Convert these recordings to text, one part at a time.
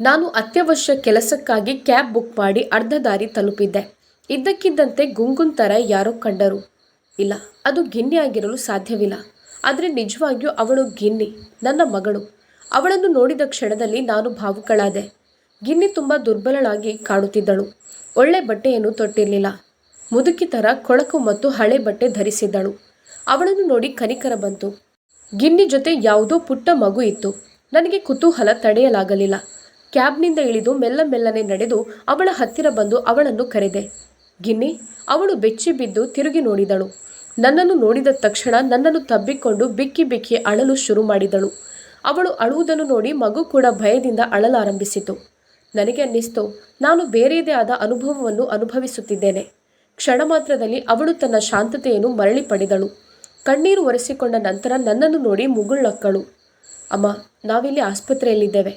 ನಾನು ಅತ್ಯವಶ್ಯ ಕೆಲಸಕ್ಕಾಗಿ cab book ಮಾಡಿ ಅರ್ಧ ದಾರಿ ತಲುಪಿದ್ದೆ. ಇದ್ದಕ್ಕಿದ್ದಂತೆ ಗುಂಗುನ್ ಥರ ಯಾರೋ ಕಂಡರು. ಇಲ್ಲ, ಅದು ಗಿನ್ನಿ ಆಗಿರಲು ಸಾಧ್ಯವಿಲ್ಲ. ಆದರೆ ನಿಜವಾಗಿಯೂ ಅವಳು ಗಿನ್ನಿ, ನನ್ನ ಮಗಳು. ಅವಳನ್ನು ನೋಡಿದ ಕ್ಷಣದಲ್ಲಿ ನಾನು ಭಾವುಕಳಾದೆ. ಗಿನ್ನಿ ತುಂಬ ದುರ್ಬಲಳಾಗಿ ಕಾಣುತ್ತಿದ್ದಳು. ಒಳ್ಳೆ ಬಟ್ಟೆಯನ್ನು ತೊಟ್ಟಿರಲಿಲ್ಲ. ಮುದುಕಿ ಥರ ಕೊಳಕು ಮತ್ತು ಹಳೆ ಬಟ್ಟೆ ಧರಿಸಿದ್ದಳು. ಅವಳನ್ನು ನೋಡಿ ಕನಿಕರ ಬಂತು. ಗಿನ್ನಿ ಜೊತೆ ಯಾವುದೋ ಪುಟ್ಟ ಮಗು ಇತ್ತು. ನನಗೆ ಕುತೂಹಲ ತಡೆಯಲಾಗಲಿಲ್ಲ. ಕ್ಯಾಬ್ನಿಂದ ಇಳಿದು ಮೆಲ್ಲ ಮೆಲ್ಲನೆ ನಡೆದು ಅವಳ ಹತ್ತಿರ ಬಂದು ಅವಳನ್ನು ಕರೆದೆ. ಗಿನ್ನಿ, ಅವಳು ಬೆಚ್ಚಿ ಬಿದ್ದು ತಿರುಗಿ ನೋಡಿದಳು. ನನ್ನನ್ನು ನೋಡಿದ ತಕ್ಷಣ ನನ್ನನ್ನು ತಬ್ಬಿಕೊಂಡು ಬಿಕ್ಕಿ ಬಿಕ್ಕಿ ಅಳಲು ಶುರು ಮಾಡಿದಳು. ಅವಳು ಅಳುವುದನ್ನು ನೋಡಿ ಮಗು ಕೂಡ ಭಯದಿಂದ ಅಳಲಾರಂಭಿಸಿತು. ನನಗೆ ಅನ್ನಿಸ್ತು, ನಾನು ಬೇರೆಯದೇ ಆದ ಅನುಭವವನ್ನು ಅನುಭವಿಸುತ್ತಿದ್ದೇನೆ. ಕ್ಷಣ ಮಾತ್ರದಲ್ಲಿ ಅವಳು ತನ್ನ ಶಾಂತತೆಯನ್ನು ಮರಳಿ ಪಡೆದಳು. ಕಣ್ಣೀರು ಒರೆಸಿಕೊಂಡ ನಂತರ ನನ್ನನ್ನು ನೋಡಿ ಮುಗುಳ್ಳಕ್ಕಳು ಅಮ್ಮ, ನಾವಿಲ್ಲಿ ಆಸ್ಪತ್ರೆಯಲ್ಲಿದ್ದೇವೆ.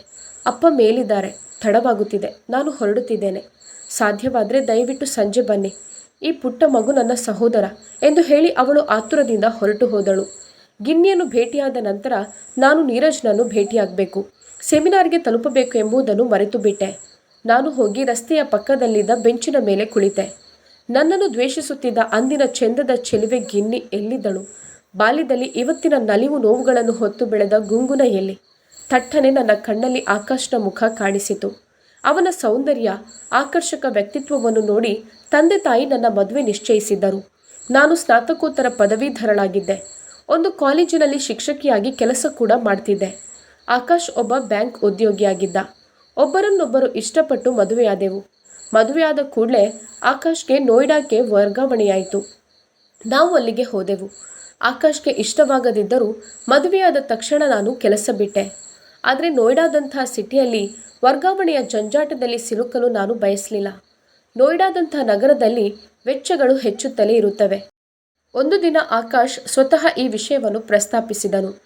ಅಪ್ಪ ಮೇಲಿದ್ದಾರೆ, ತಡವಾಗುತ್ತಿದೆ, ನಾನು ಹೊರಡುತ್ತಿದ್ದೇನೆ. ಸಾಧ್ಯವಾದರೆ ದಯವಿಟ್ಟು ಸಂಜೆ ಬನ್ನಿ. ಈ ಪುಟ್ಟ ಮಗು ನನ್ನ ಸಹೋದರ ಎಂದು ಹೇಳಿ ಅವಳು ಆತುರದಿಂದ ಹೊರಟು ಹೋದಳು. ಗಿನ್ನಿಯನ್ನು ಭೇಟಿಯಾದ ನಂತರ ನಾನು ನೀರಜ್ನನ್ನು ಭೇಟಿಯಾಗಬೇಕು. ಸೆಮಿನಾರ್ಗೆ ತಲುಪಬೇಕು ಎಂಬುದನ್ನು ಮರೆತು ಬಿಟ್ಟೆ. ನಾನು ಹೋಗಿ ರಸ್ತೆಯ ಪಕ್ಕದಲ್ಲಿದ್ದ ಬೆಂಚಿನ ಮೇಲೆ ಕುಳಿತೆ. ನನ್ನನ್ನು ದ್ವೇಷಿಸುತ್ತಿದ್ದ ಅಂದಿನ ಚೆಂದದ ಚೆಲುವೆ ಗಿನ್ನಿ ಎಲ್ಲಿದ್ದಳು? ಬಾಲ್ಯದಲ್ಲಿ ಇವತ್ತಿನ ನಲಿವು ನೋವುಗಳನ್ನು ಹೊತ್ತು ಬೆಳೆದ ಗುಂಗುನ ಎಲ್ಲಿ? ಥಟ್ಟನೆ ನನ್ನ ಕಣ್ಣಲ್ಲಿ ಆಕಾಶ್ನ ಮುಖ ಕಾಣಿಸಿತು. ಅವನ ಸೌಂದರ್ಯ, ಆಕರ್ಷಕ ವ್ಯಕ್ತಿತ್ವವನ್ನು ನೋಡಿ ತಂದೆ ತಾಯಿ ನನ್ನ ಮದುವೆ ನಿಶ್ಚಯಿಸಿದ್ದರು. ನಾನು ಸ್ನಾತಕೋತ್ತರ ಪದವೀಧರಳಾಗಿದ್ದೆ. ಒಂದು ಕಾಲೇಜಿನಲ್ಲಿ ಶಿಕ್ಷಕಿಯಾಗಿ ಕೆಲಸ ಕೂಡ ಮಾಡ್ತಿದ್ದೆ. ಆಕಾಶ್ ಒಬ್ಬ ಬ್ಯಾಂಕ್ ಉದ್ಯೋಗಿಯಾಗಿದ್ದ. ಒಬ್ಬರನ್ನೊಬ್ಬರು ಇಷ್ಟಪಟ್ಟು ಮದುವೆಯಾದೆವು. ಮದುವೆಯಾದ ಕೂಡಲೇ ಆಕಾಶ್ಗೆ ನೋಯ್ಡಾಕ್ಕೆ ವರ್ಗಾವಣೆಯಾಯಿತು. ನಾವು ಅಲ್ಲಿಗೆ ಹೋದೆವು. ಆಕಾಶ್ಗೆ ಇಷ್ಟವಾಗದಿದ್ದರೂ ಮದುವೆಯಾದ ತಕ್ಷಣ ನಾನು ಕೆಲಸ ಬಿಟ್ಟೆ. ಆದರೆ ನೋಯ್ಡಾದಂಥ ಸಿಟಿಯಲ್ಲಿ ವರ್ಗಾವಣೆಯ ಜಂಜಾಟದಲ್ಲಿ ಸಿಲುಕಲು ನಾನು ಬಯಸಲಿಲ್ಲ. ನೋಯ್ಡಾದಂಥ ನಗರದಲ್ಲಿ ವೆಚ್ಚಗಳು ಹೆಚ್ಚುತ್ತಲೇ ಇರುತ್ತವೆ. ಒಂದು ದಿನ ಆಕಾಶ್ ಸ್ವತಃ ಈ ವಿಷಯವನ್ನು ಪ್ರಸ್ತಾಪಿಸಿದನು.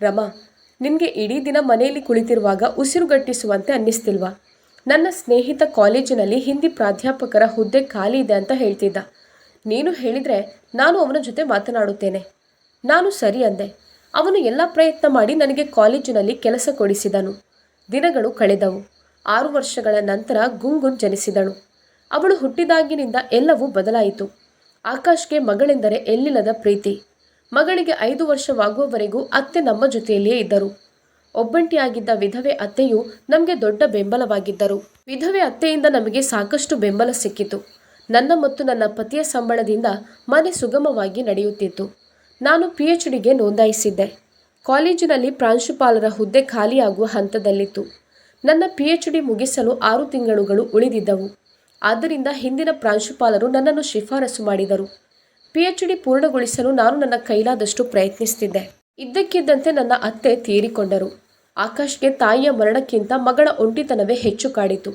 ರಮಾ, ನಿನಗೆ ಇಡೀ ದಿನ ಮನೆಯಲ್ಲಿ ಕುಳಿತಿರುವಾಗ ಉಸಿರುಗಟ್ಟಿಸುವಂತೆ ಅನ್ನಿಸ್ತಿಲ್ವಾ? ನನ್ನ ಸ್ನೇಹಿತ ಕಾಲೇಜಿನಲ್ಲಿ ಹಿಂದಿ ಪ್ರಾಧ್ಯಾಪಕರ ಹುದ್ದೆ ಖಾಲಿ ಇದೆ ಅಂತ ಹೇಳ್ತಿದ್ದ. ನೀನು ಹೇಳಿದರೆ ನಾನು ಅವನ ಜೊತೆ ಮಾತನಾಡುತ್ತೇನೆ. ನಾನು ಸರಿ ಅಂದೆ. ಅವನು ಎಲ್ಲ ಪ್ರಯತ್ನ ಮಾಡಿ ನನಗೆ ಕಾಲೇಜಿನಲ್ಲಿ ಕೆಲಸ ಕೊಡಿಸಿದನು. ದಿನಗಳು ಕಳೆದವು. ಆರು ವರ್ಷಗಳ ನಂತರ ಗುಂಗುನ್ ಜನಿಸಿದಳು. ಅವಳು ಹುಟ್ಟಿದಾಗಿನಿಂದ ಎಲ್ಲವೂ ಬದಲಾಯಿತು. ಆಕಾಶ್ಗೆ ಮಗಳೆಂದರೆ ಎಲ್ಲಿಲ್ಲದ ಪ್ರೀತಿ. ಮಗಳಿಗೆ ಐದು ವರ್ಷವಾಗುವವರೆಗೂ ಅತ್ತೆ ನಮ್ಮ ಜೊತೆಯಲ್ಲಿಯೇ ಇದ್ದರು. ಒಬ್ಬಂಟಿಯಾಗಿದ್ದ ವಿಧವೆ ಅತ್ತೆಯು ನಮಗೆ ದೊಡ್ಡ ಬೆಂಬಲವಾಗಿದ್ದರು. ವಿಧವೆ ಅತ್ತೆಯಿಂದ ನಮಗೆ ಸಾಕಷ್ಟು ಬೆಂಬಲ ಸಿಕ್ಕಿತು. ನನ್ನ ಮತ್ತು ನನ್ನ ಪತಿಯ ಸಂಬಳದಿಂದ ಮನೆ ಸುಗಮವಾಗಿ ನಡೆಯುತ್ತಿತ್ತು. ನಾನು ಪಿ ಎಚ್ ಡಿಗೆ ನೋಂದಾಯಿಸಿದ್ದೆ. ಕಾಲೇಜಿನಲ್ಲಿ ಪ್ರಾಂಶುಪಾಲರ ಹುದ್ದೆ ಖಾಲಿಯಾಗುವ ಹಂತದಲ್ಲಿತ್ತು. ನನ್ನ ಪಿ ಎಚ್ ಡಿ ಮುಗಿಸಲು ಆರು ತಿಂಗಳುಗಳು ಉಳಿದಿದ್ದವು. ಆದ್ದರಿಂದ ಹಿಂದಿನ ಪ್ರಾಂಶುಪಾಲರು ನನ್ನನ್ನು ಶಿಫಾರಸು ಮಾಡಿದರು. ಪಿ ಎಚ್ ಡಿ ಪೂರ್ಣಗೊಳಿಸಲು ನಾನು ನನ್ನ ಕೈಲಾದಷ್ಟು ಪ್ರಯತ್ನಿಸುತ್ತಿದ್ದೆ ಇದ್ದಕ್ಕಿದ್ದಂತೆ ನನ್ನ ಅತ್ತೆ ತೀರಿಕೊಂಡರು. ಆಕಾಶ್ಗೆ ತಾಯಿಯ ಮರಣಕ್ಕಿಂತ ಮಗಳ ಒಂಟಿತನವೇ ಹೆಚ್ಚು ಕಾಡಿತು.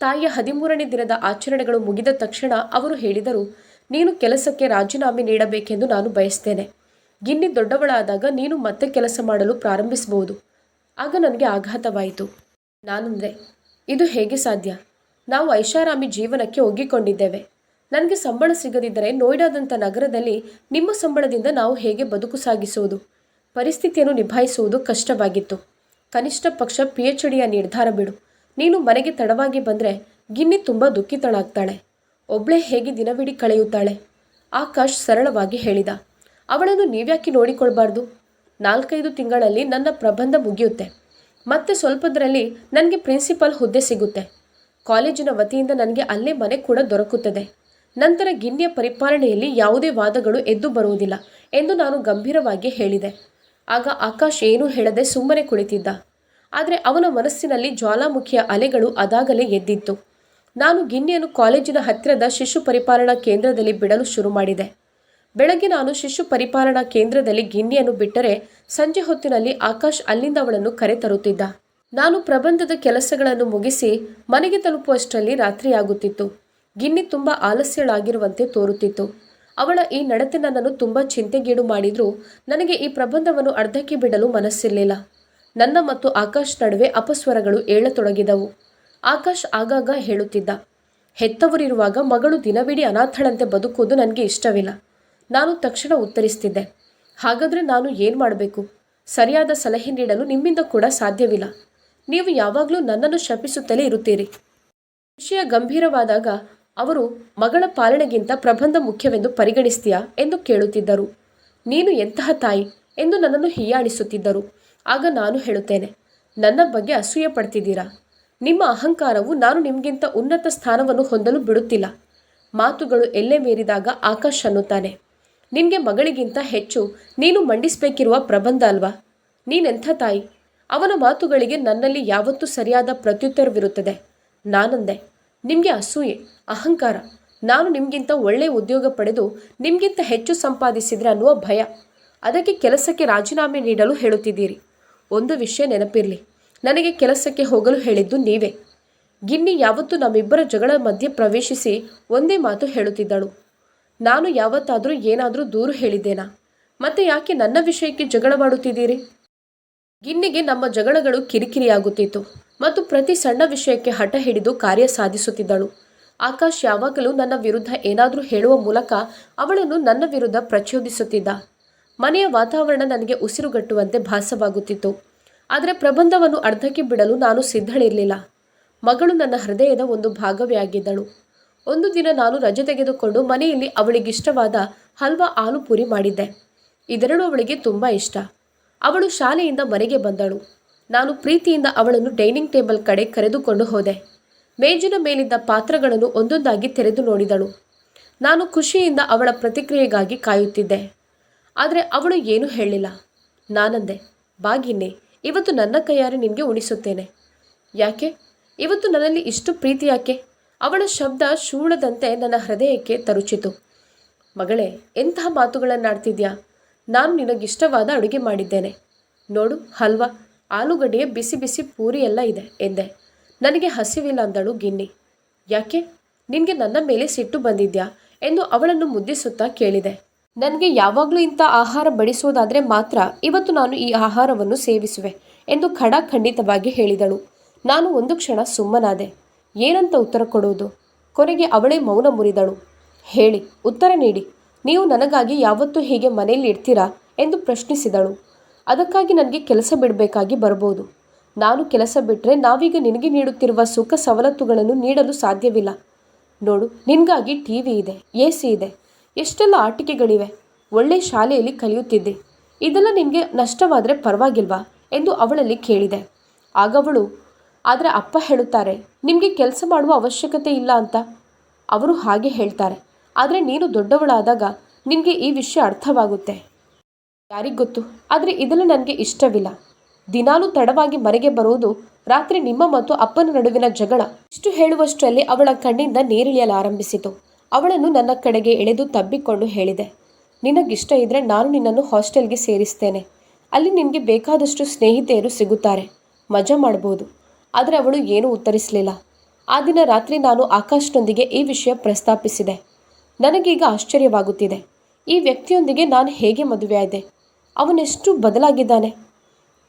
ತಾಯಿಯ ಹದಿಮೂರನೇ ದಿನದ ಆಚರಣೆಗಳು ಮುಗಿದ ತಕ್ಷಣ ಅವರು ಹೇಳಿದರು, ನೀನು ಕೆಲಸಕ್ಕೆ ರಾಜೀನಾಮೆ ನೀಡಬೇಕೆಂದು ನಾನು ಬಯಸ್ತೇನೆ. ಗಿನ್ನಿ ದೊಡ್ಡವಳಾದಾಗ ನೀನು ಮತ್ತೆ ಕೆಲಸ ಮಾಡಲು ಪ್ರಾರಂಭಿಸಬಹುದು. ಆಗ ನನಗೆ ಆಘಾತವಾಯಿತು. ನಾನಂದೆ ಇದು ಹೇಗೆ ಸಾಧ್ಯ? ನಾವು ಐಷಾರಾಮಿ ಜೀವನಕ್ಕೆ ಒಗ್ಗಿಕೊಂಡಿದ್ದೇವೆ. ನನಗೆ ಸಂಬಳ ಸಿಗದಿದ್ದರೆ ನೋಯ್ಡಾದಂಥ ನಗರದಲ್ಲಿ ನಿಮ್ಮ ಸಂಬಳದಿಂದ ನಾವು ಹೇಗೆ ಬದುಕು ಸಾಗಿಸುವುದು ಪರಿಸ್ಥಿತಿಯನ್ನು ನಿಭಾಯಿಸುವುದು ಕಷ್ಟವಾಗಿತ್ತು. ಕನಿಷ್ಠ ಪಕ್ಷ ಪಿ ಎಚ್ ಡಿಯ ನಿರ್ಧಾರ ಬಿಡು. ನೀನು ಮನೆಗೆ ತಡವಾಗಿ ಬಂದರೆ ಗಿನ್ನಿ ತುಂಬ ದುಃಖಿತಳಾಗ್ತಾಳೆ. ಒಬ್ಳೆ ಹೇಗೆ ದಿನವಿಡೀ ಕಳೆಯುತ್ತಾಳೆ? ಆಕಾಶ್ ಸರಳವಾಗಿ ಹೇಳಿದ. ಅವಳನ್ನು ನೀವ್ಯಾಕೆ ನೋಡಿಕೊಳ್ಬಾರ್ದು? ನಾಲ್ಕೈದು ತಿಂಗಳಲ್ಲಿ ನನ್ನ ಪ್ರಬಂಧ ಮುಗಿಯುತ್ತೆ. ಮತ್ತೆ ಸ್ವಲ್ಪದರಲ್ಲಿ ನನಗೆ ಪ್ರಿನ್ಸಿಪಾಲ್ ಹುದ್ದೆ ಸಿಗುತ್ತೆ. ಕಾಲೇಜಿನ ವತಿಯಿಂದ ನನಗೆ ಅಲ್ಲೇ ಮನೆ ಕೂಡ ದೊರಕುತ್ತದೆ. ನಂತರ ಗಿನ್ನಿಯ ಪರಿಪಾಲನೆಯಲ್ಲಿ ಯಾವುದೇ ವಾದಗಳು ಎದ್ದು ಬರುವುದಿಲ್ಲ ಎಂದು ನಾನು ಗಂಭೀರವಾಗಿ ಹೇಳಿದೆ. ಆಗ ಆಕಾಶ್ ಏನೂ ಹೇಳದೆ ಸುಮ್ಮನೆ ಕುಳಿತಿದ್ದ. ಆದರೆ ಅವನ ಮನಸ್ಸಿನಲ್ಲಿ ಜ್ವಾಲಾಮುಖಿಯ ಅಲೆಗಳು ಅದಾಗಲೇ ಎದ್ದಿತ್ತು. ನಾನು ಗಿನ್ನಿಯನ್ನು ಕಾಲೇಜಿನ ಹತ್ತಿರದ ಶಿಶು ಪರಿಪಾಲನಾ ಕೇಂದ್ರದಲ್ಲಿ ಬಿಡಲು ಶುರು ಮಾಡಿದೆ. ಬೆಳಗ್ಗೆ ನಾನು ಶಿಶು ಪರಿಪಾಲನಾ ಕೇಂದ್ರದಲ್ಲಿ ಗಿನ್ನಿಯನ್ನು ಬಿಟ್ಟರೆ ಸಂಜೆ ಹೊತ್ತಿನಲ್ಲಿ ಆಕಾಶ್ ಅಲ್ಲಿಂದ ಅವಳನ್ನು ಕರೆತರುತ್ತಿದ್ದ ನಾನು ಪ್ರಬಂಧದ ಕೆಲಸಗಳನ್ನು ಮುಗಿಸಿ ಮನೆಗೆ ತಲುಪುವಷ್ಟರಲ್ಲಿ ರಾತ್ರಿಯಾಗುತ್ತಿತ್ತು. ಗಿನ್ನಿ ತುಂಬ ಆಲಸ್ಯಳಾಗಿರುವಂತೆ ತೋರುತ್ತಿತ್ತು. ಅವಳ ಈ ನಡತೆ ನನ್ನನ್ನು ತುಂಬ ಚಿಂತೆಗೀಡು ಮಾಡಿದರೂ ನನಗೆ ಈ ಪ್ರಬಂಧವನ್ನು ಅರ್ಧಕ್ಕೆ ಬಿಡಲು ಮನಸ್ಸಿರಲಿಲ್ಲ. ನನ್ನ ಮತ್ತು ಆಕಾಶ್ ನಡುವೆ ಅಪಸ್ವರಗಳು ಏಳತೊಡಗಿದವು. ಆಕಾಶ್ ಆಗಾಗ ಹೇಳುತ್ತಿದ್ದ, ಹೆತ್ತವರಿರುವಾಗ ಮಗಳು ದಿನವಿಡೀ ಅನಾಥಳಂತೆ ಬದುಕುವುದು ನನಗೆ ಇಷ್ಟವಿಲ್ಲ. ನಾನು ತಕ್ಷಣ ಉತ್ತರಿಸ್ತಿದ್ದೆ. ಹಾಗಾದರೆ ನಾನು ಏನು ಮಾಡಬೇಕು? ಸರಿಯಾದ ಸಲಹೆ ನೀಡಲು ನಿಮ್ಮಿಂದ ಕೂಡ ಸಾಧ್ಯವಿಲ್ಲ. ನೀವು ಯಾವಾಗಲೂ ನನ್ನನ್ನು ಶಪಿಸುತ್ತಲೇ ಇರುತ್ತೀರಿ. ವಿಷಯ ಗಂಭೀರವಾದಾಗ ಅವರು, ಮಗಳ ಪಾಲನೆಗಿಂತ ಪ್ರಬಂಧ ಮುಖ್ಯವೆಂದು ಪರಿಗಣಿಸ್ತೀಯಾ ಎಂದು ಕೇಳುತ್ತಿದ್ದರು. ನೀನು ಎಂತಹ ತಾಯಿ ಎಂದು ನನ್ನನ್ನು ಹೀಯಾಳಿಸುತ್ತಿದ್ದರು. ಆಗ ನಾನು ಹೇಳುತ್ತೇನೆ, ನನ್ನ ಬಗ್ಗೆ ಅಸೂಯೆ ಪಡ್ತಿದ್ದೀರಾ? ನಿಮ್ಮ ಅಹಂಕಾರವು ನಾನು ನಿಮಗಿಂತ ಉನ್ನತ ಸ್ಥಾನವನ್ನು ಹೊಂದಲು ಬಿಡುತ್ತಿಲ್ಲ. ಮಾತುಗಳು ಎಲ್ಲೆ ಮೀರಿದಾಗ ಆಕಾಶ್ ಅನ್ನುತ್ತಾನೆ. ನಿನಗೆ ಮಗಳಿಗಿಂತ ಹೆಚ್ಚು ನೀನು ಮಂಡಿಸಬೇಕಿರುವ ಪ್ರಬಂಧ ಅಲ್ವಾ? ನೀನೆಂಥ ತಾಯಿ? ಅವನ ಮಾತುಗಳಿಗೆ ನನ್ನಲ್ಲಿ ಯಾವತ್ತೂ ಸರಿಯಾದ ಪ್ರತ್ಯುತ್ತರವಿರುತ್ತದೆ. ನಾನಂದೆ, ನಿಮಗೆ ಅಸೂಯೆ, ಅಹಂಕಾರ, ನಾನು ನಿಮಗಿಂತ ಒಳ್ಳೆಯ ಉದ್ಯೋಗ ಪಡೆದು ನಿಮಗಿಂತ ಹೆಚ್ಚು ಸಂಪಾದಿಸಿದ್ರೆ ಅನ್ನುವ ಭಯ. ಅದಕ್ಕೆ ಕೆಲಸಕ್ಕೆ ರಾಜೀನಾಮೆ ನೀಡಲು ಹೇಳುತ್ತಿದ್ದೀರಿ. ಒಂದು ವಿಷಯ ನೆನಪಿರಲಿ, ನನಗೆ ಕೆಲಸಕ್ಕೆ ಹೋಗಲು ಹೇಳಿದ್ದು ನೀವೇ. ಗಿನ್ನಿ ಯಾವತ್ತೂ ನಮ್ಮಿಬ್ಬರ ಜಗಳ ಮಧ್ಯೆ ಪ್ರವೇಶಿಸಿ ಒಂದೇ ಮಾತು ಹೇಳುತ್ತಿದ್ದಳು. ನಾನು ಯಾವತ್ತಾದರೂ ಏನಾದರೂ ದೂರು ಹೇಳಿದ್ದೇನಾ? ಮತ್ತೆ ಯಾಕೆ ನನ್ನ ವಿಷಯಕ್ಕೆ ಜಗಳ ಮಾಡುತ್ತಿದ್ದೀರಿ? ಗಿನ್ನಿಗೆ ನಮ್ಮ ಜಗಳಗಳು ಕಿರಿಕಿರಿಯಾಗುತ್ತಿತ್ತು ಮತ್ತು ಪ್ರತಿ ಸಣ್ಣ ವಿಷಯಕ್ಕೆ ಹಠ ಹಿಡಿದು ಕಾರ್ಯ ಸಾಧಿಸುತ್ತಿದ್ದಳು. ಆಕಾಶ್ ಯಾವಾಗಲೂ ನನ್ನ ವಿರುದ್ಧ ಏನಾದರೂ ಹೇಳುವ ಮೂಲಕ ಅವಳನ್ನು ನನ್ನ ವಿರುದ್ಧ ಪ್ರಚೋದಿಸುತ್ತಿದ್ದ. ಮನೆಯ ವಾತಾವರಣ ನನಗೆ ಉಸಿರುಗಟ್ಟುವಂತೆ ಭಾಸವಾಗುತ್ತಿತ್ತು. ಆದರೆ ಪ್ರಬಂಧವನ್ನು ಅರ್ಧಕ್ಕೆ ಬಿಡಲು ನಾನು ಸಿದ್ಧಳಿರಲಿಲ್ಲ. ಮಗಳು ನನ್ನ ಹೃದಯದ ಒಂದು ಭಾಗವೇ ಆಗಿದ್ದಳು. ಒಂದು ದಿನ ನಾನು ರಜೆ ತೆಗೆದುಕೊಂಡು ಮನೆಯಲ್ಲಿ ಅವಳಿಗಿಷ್ಟವಾದ ಹಲ್ವಾ ಆಲೂ ಪೂರಿ ಮಾಡಿದ್ದೆ. ಇದೆರಡು ಅವಳಿಗೆ ತುಂಬ ಇಷ್ಟ. ಅವಳು ಶಾಲೆಯಿಂದ ಮನೆಗೆ ಬಂದಳು. ನಾನು ಪ್ರೀತಿಯಿಂದ ಅವಳನ್ನು ಡೈನಿಂಗ್ ಟೇಬಲ್ ಕಡೆ ಕರೆದುಕೊಂಡು ಹೋದೆ. ಮೇಜಿನ ಮೇಲಿದ್ದ ಪಾತ್ರಗಳನ್ನು ಒಂದೊಂದಾಗಿ ತೆರೆದು ನೋಡಿದಳು. ನಾನು ಖುಷಿಯಿಂದ ಅವಳ ಪ್ರತಿಕ್ರಿಯೆಗಾಗಿ ಕಾಯುತ್ತಿದ್ದೆ. ಆದರೆ ಅವಳು ಏನೂ ಹೇಳಿಲ್ಲ. ನಾನಂದೆ ಬಾಗಿನ್ನೆ ಇವತ್ತು ನನ್ನ ಕೈಯಾರೆ ನಿನಗೆ ಉಣಿಸುತ್ತೇನೆ. ಯಾಕೆ? ಇವತ್ತು ನನ್ನಲ್ಲಿ ಇಷ್ಟು ಪ್ರೀತಿ ಯಾಕೆ? ಅವಳ ಶಬ್ದ ಶೂಳದಂತೆ ನನ್ನ ಹೃದಯಕ್ಕೆ ತರುಚಿತು. ಮಗಳೇ, ಎಂತಹ ಮಾತುಗಳನ್ನಾಡ್ತಿದ್ಯಾ ನಾನು ನಿನಗಿಷ್ಟವಾದ ಅಡುಗೆ ಮಾಡಿದ್ದೇನೆ. ನೋಡು, ಹಲ್ವಾ, ಆಲೂಗಡ್ಡೆಯ ಬಿಸಿ ಬಿಸಿ ಪೂರಿ ಎಲ್ಲ ಇದೆ, ಎಂದೆ. ನನಗೆ ಹಸಿವಿಲ್ಲ ಅಂದಳು ಗಿನ್ನಿ. ಯಾಕೆ? ನಿನಗೆ ನನ್ನ ಮೇಲೆ ಸಿಟ್ಟು ಬಂದಿದ್ಯಾ? ಎಂದು ಅವಳನ್ನು ಮುದ್ದಿಸುತ್ತಾ ಕೇಳಿದೆ. ನನಗೆ ಯಾವಾಗಲೂ ಇಂಥ ಆಹಾರ ಬಡಿಸುವುದಾದರೆ ಮಾತ್ರ ಇವತ್ತು ನಾನು ಈ ಆಹಾರವನ್ನು ಸೇವಿಸುವೆ, ಎಂದು ಖಡಾ ಖಂಡಿತವಾಗಿ ಹೇಳಿದಳು. ನಾನು ಒಂದು ಕ್ಷಣ ಸುಮ್ಮನಾದೆ. ಏನಂತ ಉತ್ತರ ಕೊಡುವುದು? ಕೊನೆಗೆ ಅವಳೇ ಮೌನ ಮುರಿದಳು. ಹೇಳಿ, ಉತ್ತರ ನೀಡಿ. ನೀವು ನನಗಾಗಿ ಯಾವತ್ತೂ ಹೀಗೆ ಮನೆಯಲ್ಲಿ ಇರ್ತೀರಾ? ಎಂದು ಪ್ರಶ್ನಿಸಿದಳು. ಅದಕ್ಕಾಗಿ ನನಗೆ ಕೆಲಸ ಬಿಡಬೇಕಾಗಿ ಬರಬಹುದು ನಾನು ಕೆಲಸ ಬಿಟ್ಟರೆ ನಾವೀಗ ನಿನಗೆ ನೀಡುತ್ತಿರುವ ಸುಖ ಸವಲತ್ತುಗಳನ್ನು ನೀಡಲು ಸಾಧ್ಯವಿಲ್ಲ. ನೋಡು, ನಿನಗಾಗಿ ಟಿ ವಿ ಇದೆ ಎ ಸಿ ಇದೆ. ಎಷ್ಟೆಲ್ಲ ಆಟಿಕೆಗಳಿವೆ. ಒಳ್ಳೆ ಶಾಲೆಯಲ್ಲಿ ಕಲಿಯುತ್ತಿದ್ದೆ. ಇದೆಲ್ಲ ನಿನಗೆ ನಷ್ಟವಾದರೆ ಪರವಾಗಿಲ್ವಾ? ಎಂದು ಅವಳಲ್ಲಿ ಕೇಳಿದೆ. ಆಗವಳು ಆದರೆ ಅಪ್ಪ ಹೇಳುತ್ತಾರೆ, ನಿಮಗೆ ಕೆಲಸ ಮಾಡುವ ಅವಶ್ಯಕತೆ ಇಲ್ಲ ಅಂತ. ಅವರು ಹಾಗೆ ಹೇಳ್ತಾರೆ, ಆದರೆ ನೀನು ದೊಡ್ಡವಳಾದಾಗ ನಿಮಗೆ ಈ ವಿಷಯ ಅರ್ಥವಾಗುತ್ತೆ. ಯಾರಿಗೆ ಗೊತ್ತು? ಆದರೆ ಇದೆಲ್ಲ ನನಗೆ ಇಷ್ಟವಿಲ್ಲ. ದಿನಾಲೂ ತಡವಾಗಿ ಮನೆಗೆ ಬರುವುದು ರಾತ್ರಿ ನಿಮ್ಮ ಮತ್ತು ಅಪ್ಪನ ನಡುವಿನ ಜಗಳ, ಇಷ್ಟು ಹೇಳುವಷ್ಟರಲ್ಲಿ ಅವಳ ಕಣ್ಣಿಂದ ನೀರಿಳಿಯಲಾರಂಭಿಸಿತು ಅವಳನ್ನು ನನ್ನ ಕಡೆಗೆ ಎಳೆದು ತಬ್ಬಿಕೊಂಡು ಹೇಳಿದೆ, ನಿನಗಿಷ್ಟ ಇದ್ರೆ ನಾನು ನಿನ್ನನ್ನು ಹಾಸ್ಟೆಲ್ಗೆ ಸೇರಿಸ್ತೇನೆ. ಅಲ್ಲಿ ನಿನಗೆ ಬೇಕಾದಷ್ಟು ಸ್ನೇಹಿತೆಯರು ಸಿಗುತ್ತಾರೆ. ಮಜಾ ಮಾಡ್ಬೋದು. ಆದರೆ ಅವಳು ಏನೂ ಉತ್ತರಿಸಲಿಲ್ಲ. ಆ ದಿನ ರಾತ್ರಿ ನಾನು ಆಕಾಶ್ನೊಂದಿಗೆ ಈ ವಿಷಯ ಪ್ರಸ್ತಾಪಿಸಿದೆ. ನನಗೀಗ ಆಶ್ಚರ್ಯವಾಗುತ್ತಿದೆ. ಈ ವ್ಯಕ್ತಿಯೊಂದಿಗೆ ನಾನು ಹೇಗೆ ಮದುವೆಯಾದೆ ಅವನೆಷ್ಟು ಬದಲಾಗಿದ್ದಾನೆ?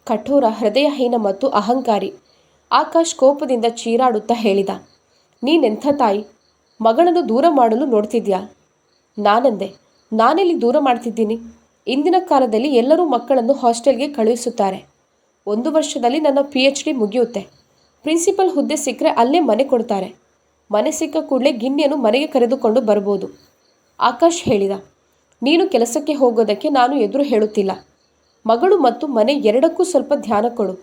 ಕಠೋರ ಹೃದಯಹೀನ ಮತ್ತು ಅಹಂಕಾರಿ. ಆಕಾಶ್ ಕೋಪದಿಂದ ಚೀರಾಡುತ್ತಾ ಹೇಳಿದ, ನೀನೆಂಥ ತಾಯಿ? ಮಗಳನ್ನು ದೂರ ಮಾಡಲು ನೋಡ್ತಿದ್ಯಾ? ನಾನಂದೆ? ನಾನೆಲ್ಲಿ ದೂರ ಮಾಡ್ತಿದ್ದೀನಿ? ಇಂದಿನ ಕಾಲದಲ್ಲಿ ಎಲ್ಲರೂ ಮಕ್ಕಳನ್ನು ಹಾಸ್ಟೆಲ್ಗೆ ಕಳುಹಿಸುತ್ತಾರೆ. ಒಂದು ವರ್ಷದಲ್ಲಿ ನನ್ನ ಪಿ ಎಚ್ ಡಿ ಮುಗಿಯುತ್ತೆ. ಪ್ರಿನ್ಸಿಪಲ್ ಹುದ್ದೆ ಸಿಕ್ಕರೆ ಅಲ್ಲೇ ಮನೆ ಕೊಡ್ತಾರೆ. ಮನೆ ಸಿಕ್ಕ ಕೂಡಲೇ ಗಿನ್ನಿಯನ್ನು ಮನೆಗೆ ಕರೆದುಕೊಂಡು ಬರ್ಬೋದು. ಆಕಾಶ್ ಹೇಳಿದ, ನೀನು ಕೆಲಸಕ್ಕೆ ಹೋಗೋದಕ್ಕೆ ನಾನು ಎದುರು ಹೇಳುತ್ತಿಲ್ಲ. ಮಗಳು ಮತ್ತು ಮನೆ ಎರಡಕ್ಕೂ ಸ್ವಲ್ಪ ಧ್ಯಾನ ಕೊಡು.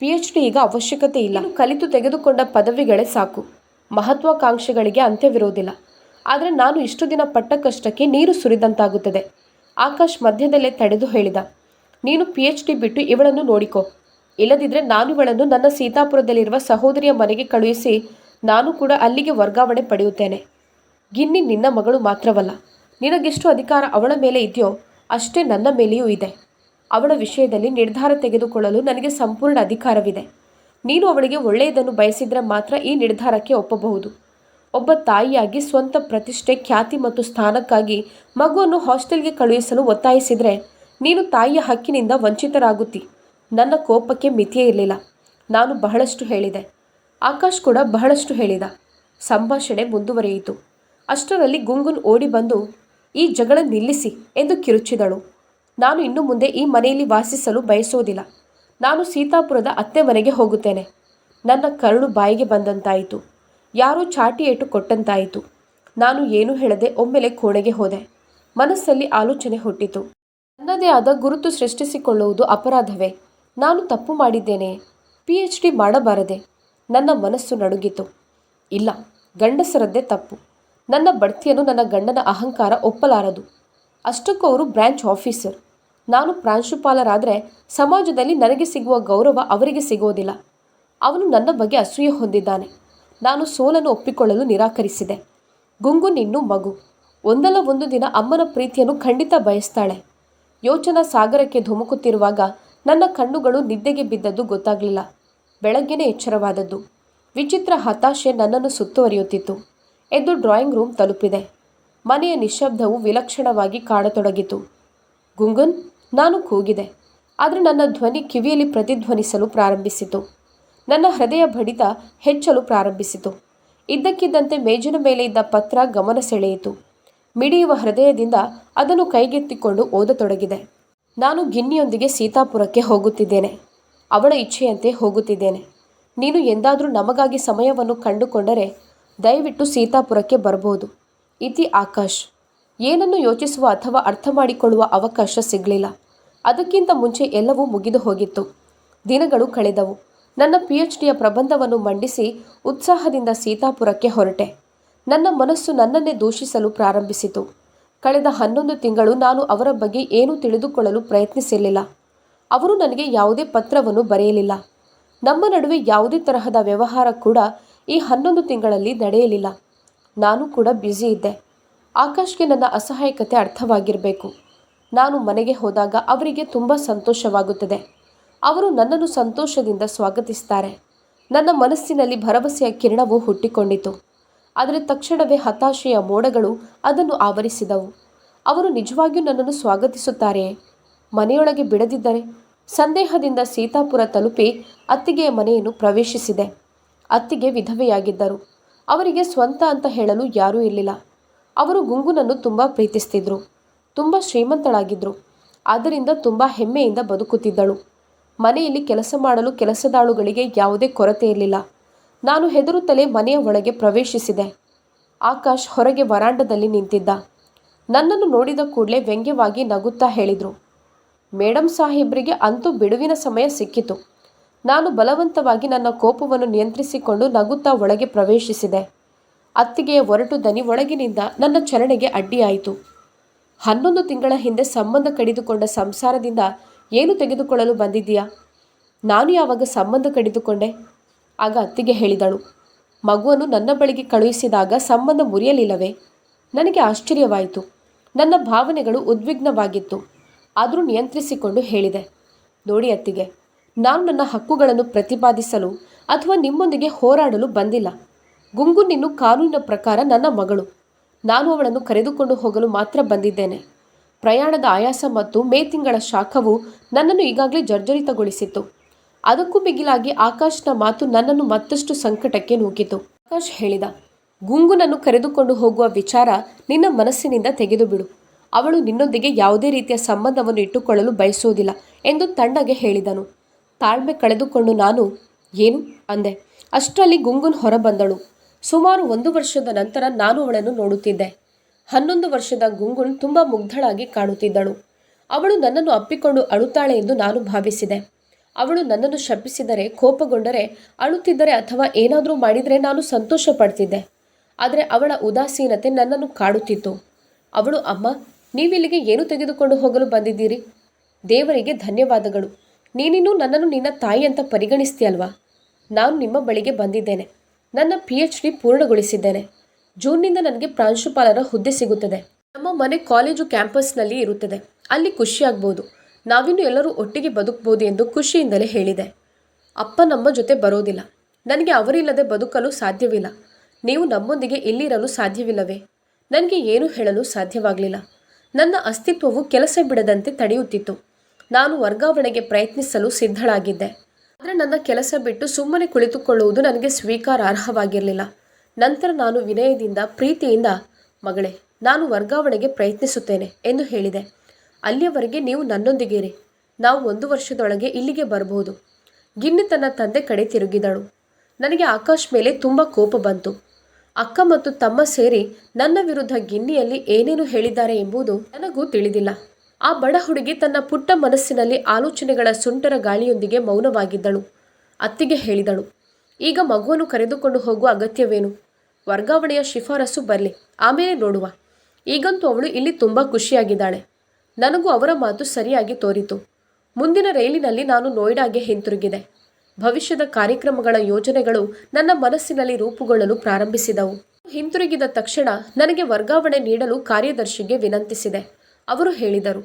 ಪಿ ಎಚ್ ಡಿ ಈಗ ಅವಶ್ಯಕತೆ ಇಲ್ಲ. ಕಲಿತು ತೆಗೆದುಕೊಂಡ ಪದವಿಗಳೇ ಸಾಕು. ಮಹತ್ವಾಕಾಂಕ್ಷೆಗಳಿಗೆ ಅಂತ್ಯವಿರೋದಿಲ್ಲ. ಆದರೆ ನಾನು ಇಷ್ಟು ದಿನ ಪಟ್ಟ ಕಷ್ಟಕ್ಕೆ ನೀರು ಸುರಿದಂತಾಗುತ್ತದೆ. ಆಕಾಶ್ ಮಧ್ಯದಲ್ಲೇ ತಡೆದು ಹೇಳಿದ, ನೀನು ಪಿ ಎಚ್ ಡಿ ಬಿಟ್ಟು ಇವಳನ್ನು ನೋಡಿಕೋ. ಇಲ್ಲದಿದ್ದರೆ ನಾನು ಇವಳನ್ನು ನನ್ನ ಸೀತಾಪುರದಲ್ಲಿರುವ ಸಹೋದರಿಯ ಮನೆಗೆ ಕಳುಹಿಸಿ ನಾನು ಕೂಡ ಅಲ್ಲಿಗೆ ವರ್ಗಾವಣೆ ಪಡೆಯುತ್ತೇನೆ. ಗಿನ್ನಿ ನಿನ್ನ ಮಗಳು ಮಾತ್ರವಲ್ಲ, ನಿನಗೆಷ್ಟು ಅಧಿಕಾರ ಅವಳ ಮೇಲೆ ಇದೆಯೋ ಅಷ್ಟೇ ನನ್ನ ಮೇಲೆಯೂ ಇದೆ. ಅವಳ ವಿಷಯದಲ್ಲಿ ನಿರ್ಧಾರ ತೆಗೆದುಕೊಳ್ಳಲು ನನಗೆ ಸಂಪೂರ್ಣ ಅಧಿಕಾರವಿದೆ. ನೀನು ಅವಳಿಗೆ ಒಳ್ಳೆಯದನ್ನು ಬಯಸಿದರೆ ಮಾತ್ರ ಈ ನಿರ್ಧಾರಕ್ಕೆ ಒಪ್ಪಬಹುದು. ಒಬ್ಬ ತಾಯಿಯಾಗಿ ಸ್ವಂತ ಪ್ರತಿಷ್ಠೆ, ಖ್ಯಾತಿ ಮತ್ತು ಸ್ಥಾನಕ್ಕಾಗಿ ಮಗುವನ್ನು ಹಾಸ್ಟೆಲ್ಗೆ ಕಳುಹಿಸಲು ಒತ್ತಾಯಿಸಿದರೆ ನೀನು ತಾಯಿಯ ಹಕ್ಕಿನಿಂದ ವಂಚಿತರಾಗುತ್ತಿ. ನನ್ನ ಕೋಪಕ್ಕೆ ಮಿತಿಯೇ ಇರಲಿಲ್ಲ. ನಾನು ಬಹಳಷ್ಟು ಹೇಳಿದೆ. ಆಕಾಶ್ ಕೂಡ ಬಹಳಷ್ಟು ಹೇಳಿದ. ಸಂಭಾಷಣೆ ಮುಂದುವರಿಯಿತು. ಅಷ್ಟರಲ್ಲಿ ಗುಂಗುನ್ ಓಡಿ ಬಂದು, ಈ ಜಗಳ ನಿಲ್ಲಿಸಿ ಎಂದು ಕಿರುಚಿದಳು. ನಾನು ಇನ್ನು ಮುಂದೆ ಈ ಮನೆಯಲ್ಲಿ ವಾಸಿಸಲು ಬಯಸೋದಿಲ್ಲ. ನಾನು ಸೀತಾಪುರದ ಅತ್ತೆ ಮನೆಗೆ ಹೋಗುತ್ತೇನೆ. ನನ್ನ ಕರುಳು ಬಾಯಿಗೆ ಬಂದಂತಾಯಿತು. ಯಾರೋ ಚಾಟಿ ಏಟು ಕೊಟ್ಟಂತಾಯಿತು. ನಾನು ಏನೂ ಹೇಳದೆ ಒಮ್ಮೆಲೆ ಕೋಣೆಗೆ ಹೋದೆ. ಮನಸ್ಸಲ್ಲಿ ಆಲೋಚನೆ ಹುಟ್ಟಿತು. ನನ್ನದೇ ಆದ ಗುರುತು ಸೃಷ್ಟಿಸಿಕೊಳ್ಳುವುದು ಅಪರಾಧವೇ. ನಾನು ತಪ್ಪು ಮಾಡಿದ್ದೇನೆ. ಪಿ ಎಚ್ ಡಿ ಮಾಡಬಾರದೆ. ನನ್ನ ಮನಸ್ಸು ನಡುಗಿತು. ಇಲ್ಲ, ಗಂಡಸರದ್ದೇ ತಪ್ಪು. ನನ್ನ ಬಡ್ತಿಯನ್ನು ನನ್ನ ಗಂಡನ ಅಹಂಕಾರ ಒಪ್ಪಲಾರದು. ಅಷ್ಟಕ್ಕೂ ಅವರು ಬ್ರಾಂಚ್ ಆಫೀಸರ್. ನಾನು ಪ್ರಾಂಶುಪಾಲರಾದರೆ ಸಮಾಜದಲ್ಲಿ ನನಗೆ ಸಿಗುವ ಗೌರವ ಅವರಿಗೆ ಸಿಗೋದಿಲ್ಲ. ಅವನು ನನ್ನ ಬಗ್ಗೆ ಅಸೂಯೆ ಹೊಂದಿದ್ದಾನೆ. ನಾನು ಸೋಲನ್ನು ಒಪ್ಪಿಕೊಳ್ಳಲು ನಿರಾಕರಿಸಿದೆ. ಗುಂಗು ನಿನ್ನು ಮಗು. ಒಂದಲ್ಲ ಒಂದು ದಿನ ಅಮ್ಮನ ಪ್ರೀತಿಯನ್ನು ಖಂಡಿತ ಬಯಸ್ತಾಳೆ. ಯೋಚನಾ ಸಾಗರಕ್ಕೆ ಧುಮುಕುತ್ತಿರುವಾಗ ನನ್ನ ಕಣ್ಣುಗಳು ನಿದ್ದೆಗೆ ಬಿದ್ದದ್ದು ಗೊತ್ತಾಗಲಿಲ್ಲ. ಬೆಳಗ್ಗೆನೇ ಎಚ್ಚರವಾದದ್ದು. ವಿಚಿತ್ರ ಹತಾಶೆ ನನ್ನನ್ನು ಸುತ್ತುವರಿಯುತ್ತಿತ್ತು. ಎದ್ದು ಡ್ರಾಯಿಂಗ್ ರೂಮ್ ತಲುಪಿದೆ. ಮನೆಯ ನಿಶ್ಶಬ್ದವು ವಿಲಕ್ಷಣವಾಗಿ ಕಾಡತೊಡಗಿತು. ಗುಂಗುನ್, ನಾನು ಕೂಗಿದೆ. ಆದರೆ ನನ್ನ ಧ್ವನಿ ಕಿವಿಯಲ್ಲಿ ಪ್ರತಿಧ್ವನಿಸಲು ಪ್ರಾರಂಭಿಸಿತು. ನನ್ನ ಹೃದಯ ಬಡಿತ ಹೆಚ್ಚಲು ಪ್ರಾರಂಭಿಸಿತು. ಇದ್ದಕ್ಕಿದ್ದಂತೆ ಮೇಜಿನ ಮೇಲೆ ಇದ್ದ ಪತ್ರ ಗಮನ ಸೆಳೆಯಿತು. ಮಿಡಿಯುವ ಹೃದಯದಿಂದ ಅದನ್ನು ಕೈಗೆತ್ತಿಕೊಂಡು ಓದತೊಡಗಿದೆ. ನಾನು ಗಿನ್ನಿಯೊಂದಿಗೆ ಸೀತಾಪುರಕ್ಕೆ ಹೋಗುತ್ತಿದ್ದೇನೆ. ಅವಳ ಇಚ್ಛೆಯಂತೆ ಹೋಗುತ್ತಿದ್ದೇನೆ. ನೀನು ಎಂದಾದರೂ ನಮಗಾಗಿ ಸಮಯವನ್ನು ಕಂಡುಕೊಂಡರೆ ದಯವಿಟ್ಟು ಸೀತಾಪುರಕ್ಕೆ ಬರಬಹುದು. ಇತಿ ಆಕಾಶ್, ಏನನ್ನು ಯೋಚಿಸುವ ಅಥವಾ ಅರ್ಥ ಮಾಡಿಕೊಳ್ಳುವ ಅವಕಾಶ ಸಿಗಲಿಲ್ಲ. ಅದಕ್ಕಿಂತ ಮುಂಚೆ ಎಲ್ಲವೂ ಮುಗಿದು ಹೋಗಿತ್ತು. ದಿನಗಳು ಕಳೆದವು. ನನ್ನ ಪಿ ಎಚ್ ಡಿಯ ಪ್ರಬಂಧವನ್ನು ಮಂಡಿಸಿ ಉತ್ಸಾಹದಿಂದ ಸೀತಾಪುರಕ್ಕೆ ಹೊರಟೆ. ನನ್ನ ಮನಸ್ಸು ನನ್ನನ್ನೇ ದೂಷಿಸಲು ಪ್ರಾರಂಭಿಸಿತು. ಕಳೆದ ಹನ್ನೊಂದು ತಿಂಗಳು ನಾನು ಅವರ ಬಗ್ಗೆ ಏನೂ ತಿಳಿದುಕೊಳ್ಳಲು ಪ್ರಯತ್ನಿಸಿರಲಿಲ್ಲ ಅವರು ನನಗೆ ಯಾವುದೇ ಪತ್ರವನ್ನು ಬರೆಯಲಿಲ್ಲ. ನಮ್ಮ ನಡುವೆ ಯಾವುದೇ ತರಹದ ವ್ಯವಹಾರ ಕೂಡ ಈ ಹನ್ನೊಂದು ತಿಂಗಳಲ್ಲಿ ನಡೆಯಲಿಲ್ಲ. ನಾನು ಕೂಡ ಬ್ಯುಸಿ ಇದ್ದೆ. ಆಕಾಶ್ಗೆ ನನ್ನ ಅಸಹಾಯಕತೆ ಅರ್ಥವಾಗಿರಬೇಕು. ನಾನು ಮನೆಗೆ ಹೋದಾಗ ಅವರಿಗೆ ತುಂಬ ಸಂತೋಷವಾಗುತ್ತದೆ. ಅವರು ನನ್ನನ್ನು ಸಂತೋಷದಿಂದ ಸ್ವಾಗತಿಸ್ತಾರೆ. ನನ್ನ ಮನಸ್ಸಿನಲ್ಲಿ ಭರವಸೆಯ ಕಿರಣವು ಹುಟ್ಟಿಕೊಂಡಿತು. ಆದರೆ ತಕ್ಷಣವೇ ಹತಾಶೆಯ ಮೋಡಗಳು ಅದನ್ನು ಆವರಿಸಿದವು. ಅವರು ನಿಜವಾಗಿಯೂ ನನ್ನನ್ನು ಸ್ವಾಗತಿಸುತ್ತಾರೆ. ಮನೆಯೊಳಗೆ ಬಿಡದಿದ್ದರೆ ಸಂದೇಹದಿಂದ ಸೀತಾಪುರ ತಲುಪಿ ಅತ್ತಿಗೆಯ ಮನೆಯನ್ನು ಪ್ರವೇಶಿಸಿದೆ. ಅತ್ತಿಗೆ ವಿಧವೆಯಾಗಿದ್ದರು. ಅವರಿಗೆ ಸ್ವಂತ ಅಂತ ಹೇಳಲು ಯಾರೂ ಇರಲಿಲ್ಲ. ಅವರು ಗುಂಗುನನ್ನು ತುಂಬ ಪ್ರೀತಿಸ್ತಿದ್ರು. ತುಂಬ ಶ್ರೀಮಂತಳಾಗಿದ್ದರು ಆದ್ದರಿಂದ ತುಂಬ ಹೆಮ್ಮೆಯಿಂದ ಬದುಕುತ್ತಿದ್ದಳು. ಮನೆಯಲ್ಲಿ ಕೆಲಸ ಮಾಡಲು ಕೆಲಸದಾಳುಗಳಿಗೆ ಯಾವುದೇ ಕೊರತೆ ಇರಲಿಲ್ಲ. ನಾನು ಹೆದರುತ್ತಲೇ ಮನೆಯ ಒಳಗೆ ಪ್ರವೇಶಿಸಿದೆ. ಆಕಾಶ್ ಹೊರಗೆ ವರಾಂಡದಲ್ಲಿ ನಿಂತಿದ್ದ. ನನ್ನನ್ನು ನೋಡಿದ ಕೂಡಲೇ ವ್ಯಂಗ್ಯವಾಗಿ ನಗುತ್ತಾ ಹೇಳಿದರು. ಮೇಡಮ್ ಸಾಹೇಬ್ರಿಗೆ ಅಂತೂ ಬಿಡುವಿನ ಸಮಯ ಸಿಕ್ಕಿತು. ನಾನು ಬಲವಂತವಾಗಿ ನನ್ನ ಕೋಪವನ್ನು ನಿಯಂತ್ರಿಸಿಕೊಂಡು ನಗುತ್ತಾ ಒಳಗೆ ಪ್ರವೇಶಿಸಿದೆ. ಅತ್ತಿಗೆಯ ಒರಟು ದನಿ ಒಳಗಿನಿಂದ ನನ್ನ ಚರಣೆಗೆ ಅಡ್ಡಿಯಾಯಿತು. ಹನ್ನೊಂದು ತಿಂಗಳ ಹಿಂದೆ ಸಂಬಂಧ ಕಡಿದುಕೊಂಡ ಸಂಸಾರದಿಂದ ಏನು ತೆಗೆದುಕೊಳ್ಳಲು ಬಂದಿದ್ದೀಯಾ? ನಾನು ಯಾವಾಗ ಸಂಬಂಧ ಕಡಿದುಕೊಂಡೆ? ಆಗ ಅತ್ತಿಗೆ ಹೇಳಿದಳು, ಮಗುವನ್ನು ನನ್ನ ಬಳಿಗೆ ಕಳುಹಿಸಿದಾಗ ಸಂಬಂಧ ಮುರಿಯಲಿಲ್ಲವೇ? ನನಗೆ ಆಶ್ಚರ್ಯವಾಯಿತು. ನನ್ನ ಭಾವನೆಗಳು ಉದ್ವಿಗ್ನವಾಗಿತ್ತು. ಆದರೂ ನಿಯಂತ್ರಿಸಿಕೊಂಡು ಹೇಳಿದೆ, ನೋಡಿ ಅತ್ತಿಗೆ, ನಾನು ನನ್ನ ಹಕ್ಕುಗಳನ್ನು ಪ್ರತಿಪಾದಿಸಲು ಅಥವಾ ನಿಮ್ಮೊಂದಿಗೆ ಹೋರಾಡಲು ಬಂದಿಲ್ಲ. ಗುಂಗು ನಿನ್ನ ಕಾನೂನಿನ ಪ್ರಕಾರ ನನ್ನ ಮಗಳು. ನಾನು ಅವಳನ್ನು ಕರೆದುಕೊಂಡು ಹೋಗಲು ಮಾತ್ರ ಬಂದಿದ್ದೇನೆ. ಪ್ರಯಾಣದ ಆಯಾಸ ಮತ್ತು ಮೇ ತಿಂಗಳ ಶಾಖವು ನನ್ನನ್ನು ಈಗಾಗಲೇ ಜರ್ಜರಿತಗೊಳಿಸಿತ್ತು. ಅದಕ್ಕೂ ಮಿಗಿಲಾಗಿ ಆಕಾಶ್ನ ಮಾತು ನನ್ನನ್ನು ಮತ್ತಷ್ಟು ಸಂಕಟಕ್ಕೆ ನೂಕಿತು. ಆಕಾಶ್ ಹೇಳಿದ ಗುಂಗುನನ್ನು ಕರೆದುಕೊಂಡು ಹೋಗುವ ವಿಚಾರ ನಿನ್ನ ಮನಸ್ಸಿನಿಂದ ತೆಗೆದು ಬಿಡು. ಅವಳು ನಿನ್ನೊಂದಿಗೆ ಯಾವುದೇ ರೀತಿಯ ಸಂಬಂಧವನ್ನು ಇಟ್ಟುಕೊಳ್ಳಲು ಬಯಸುವುದಿಲ್ಲ ಎಂದು ತಣ್ಣಗೆ ಹೇಳಿದನು. ತಾಳ್ಮೆ ಕಳೆದುಕೊಂಡು ನಾನು, ಏನು? ಅಂದೆ. ಅಷ್ಟರಲ್ಲಿ ಗುಂಗುನ್ ಹೊರಬಂದಳು. ಸುಮಾರು ಒಂದು ವರ್ಷದ ನಂತರ ನಾನು ಅವಳನ್ನು ನೋಡುತ್ತಿದ್ದೆ. ಹನ್ನೊಂದು ವರ್ಷದ ಗುಂಗುನ್ ತುಂಬ ಮುಗ್ಧಳಾಗಿ ಕಾಣುತ್ತಿದ್ದಳು ಅವಳು ನನ್ನನ್ನು ಅಪ್ಪಿಕೊಂಡು ಅಳುತ್ತಾಳೆ ಎಂದು ನಾನು ಭಾವಿಸಿದೆ. ಅವಳು ನನ್ನನ್ನು ಶಪಿಸಿದರೆ, ಕೋಪಗೊಂಡರೆ, ಅಳುತ್ತಿದ್ದರೆ ಅಥವಾ ಏನಾದರೂ ಮಾಡಿದರೆ ನಾನು ಸಂತೋಷ ಪಡ್ತಿದ್ದೆ ಆದರೆ ಅವಳ ಉದಾಸೀನತೆ ನನ್ನನ್ನು ಕಾಡುತ್ತಿತ್ತು. ಅವಳು, ಅಮ್ಮ, ನೀವಿಲ್ಲಿಗೆ ಏನು ತೆಗೆದುಕೊಂಡು ಹೋಗಲು ಬಂದಿದ್ದೀರಿ? ದೇವರಿಗೆ ಧನ್ಯವಾದಗಳು. ನೀನಿನ್ನು ನನ್ನನ್ನು ನಿನ್ನ ತಾಯಿ ಅಂತ ಪರಿಗಣಿಸ್ತೀಯಲ್ವಾ? ನಾನು ನಿಮ್ಮ ಬಳಿಗೆ ಬಂದಿದ್ದೇನೆ. ನನ್ನ ಪಿ ಎಚ್ ಡಿ ಪೂರ್ಣಗೊಳಿಸಿದ್ದೇನೆ. ಜೂನ್ನಿಂದ ನನಗೆ ಪ್ರಾಂಶುಪಾಲರ ಹುದ್ದೆ ಸಿಗುತ್ತದೆ. ನಮ್ಮ ಮನೆ ಕಾಲೇಜು ಕ್ಯಾಂಪಸ್ನಲ್ಲಿ ಇರುತ್ತದೆ. ಅಲ್ಲಿ ಖುಷಿಯಾಗ್ಬೋದು. ನಾವಿನ್ನು ಎಲ್ಲರೂ ಒಟ್ಟಿಗೆ ಬದುಕ್ಬೋದು ಎಂದು ಖುಷಿಯಿಂದಲೇ ಹೇಳಿದೆ. ಅಪ್ಪ ನಮ್ಮ ಜೊತೆ ಬರೋದಿಲ್ಲ. ನನಗೆ ಅವರಿಲ್ಲದೆ ಬದುಕಲು ಸಾಧ್ಯವಿಲ್ಲ. ನೀವು ನಮ್ಮೊಂದಿಗೆ ಇಲ್ಲಿರಲು ಸಾಧ್ಯವಿಲ್ಲವೇ? ನನಗೆ ಏನು ಹೇಳಲು ಸಾಧ್ಯವಾಗಲಿಲ್ಲ. ನನ್ನ ಅಸ್ತಿತ್ವವು ಕೆಲಸ ಬಿಡದಂತೆ ತಡೆಯುತ್ತಿತ್ತು. ನಾನು ವರ್ಗಾವಣೆಗೆ ಪ್ರಯತ್ನಿಸಲು ಸಿದ್ಧಳಾಗಿದ್ದೆ. ಆದರೆ ನನ್ನ ಕೆಲಸ ಬಿಟ್ಟು ಸುಮ್ಮನೆ ಕುಳಿತುಕೊಳ್ಳುವುದು ನನಗೆ ಸ್ವೀಕಾರಾರ್ಹವಾಗಿರಲಿಲ್ಲ. ನಂತರ ನಾನು ವಿನಯದಿಂದ, ಪ್ರೀತಿಯಿಂದ, ಮಗಳೇ, ನಾನು ವರ್ಗಾವಣೆಗೆ ಪ್ರಯತ್ನಿಸುತ್ತೇನೆ ಎಂದು ಹೇಳಿದೆ. ಅಲ್ಲಿಯವರೆಗೆ ನೀವು ನನ್ನೊಂದಿಗೇರಿ. ನಾವು ಒಂದು ವರ್ಷದೊಳಗೆ ಇಲ್ಲಿಗೆ ಬರಬಹುದು. ಗಿನ್ನಿ ತನ್ನ ತಂದೆ ಕಡೆ ತಿರುಗಿದಳು. ನನಗೆ ಆಕಾಶ್ ಮೇಲೆ ತುಂಬ ಕೋಪ ಬಂತು. ಅಕ್ಕ ಮತ್ತು ತಮ್ಮ ಸೇರಿ ನನ್ನ ವಿರುದ್ಧ ಗಿನ್ನಿಯಲ್ಲಿ ಏನೇನು ಹೇಳಿದ್ದಾರೆ ಎಂಬುದು ನನಗೂ ತಿಳಿದಿಲ್ಲ. ಆ ಬಡ ಹುಡುಗಿ ತನ್ನ ಪುಟ್ಟ ಮನಸ್ಸಿನಲ್ಲಿ ಆಲೋಚನೆಗಳ ಸುಂಟರ ಗಾಳಿಯೊಂದಿಗೆ ಮೌನವಾಗಿದ್ದಳು. ಅತ್ತಿಗೆ ಹೇಳಿದಳು, ಈಗ ಮಗುವನ್ನು ಕರೆದುಕೊಂಡು ಹೋಗುವ ಅಗತ್ಯವೇನು? ವರ್ಗಾವಣೆಯ ಶಿಫಾರಸು ಬರಲಿ, ಆಮೇಲೆ ನೋಡುವ. ಈಗಂತೂ ಅವಳು ಇಲ್ಲಿ ತುಂಬ ಖುಷಿಯಾಗಿದ್ದಾಳೆ. ನನಗೂ ಅವರ ಮಾತು ಸರಿಯಾಗಿ ತೋರಿತು. ಮುಂದಿನ ರೈಲಿನಲ್ಲಿ ನಾನು ನೋಯ್ಡಾಗೆ ಹಿಂತಿರುಗಿದೆ. ಭವಿಷ್ಯದ ಕಾರ್ಯಕ್ರಮಗಳ ಯೋಜನೆಗಳು ನನ್ನ ಮನಸ್ಸಿನಲ್ಲಿ ರೂಪುಗೊಳ್ಳಲು ಪ್ರಾರಂಭಿಸಿದವು. ಹಿಂತಿರುಗಿದ ತಕ್ಷಣ ನನಗೆ ವರ್ಗಾವಣೆ ನೀಡಲು ಕಾರ್ಯದರ್ಶಿಗೆ ವಿನಂತಿಸಿದೆ. ಅವರು ಹೇಳಿದರು,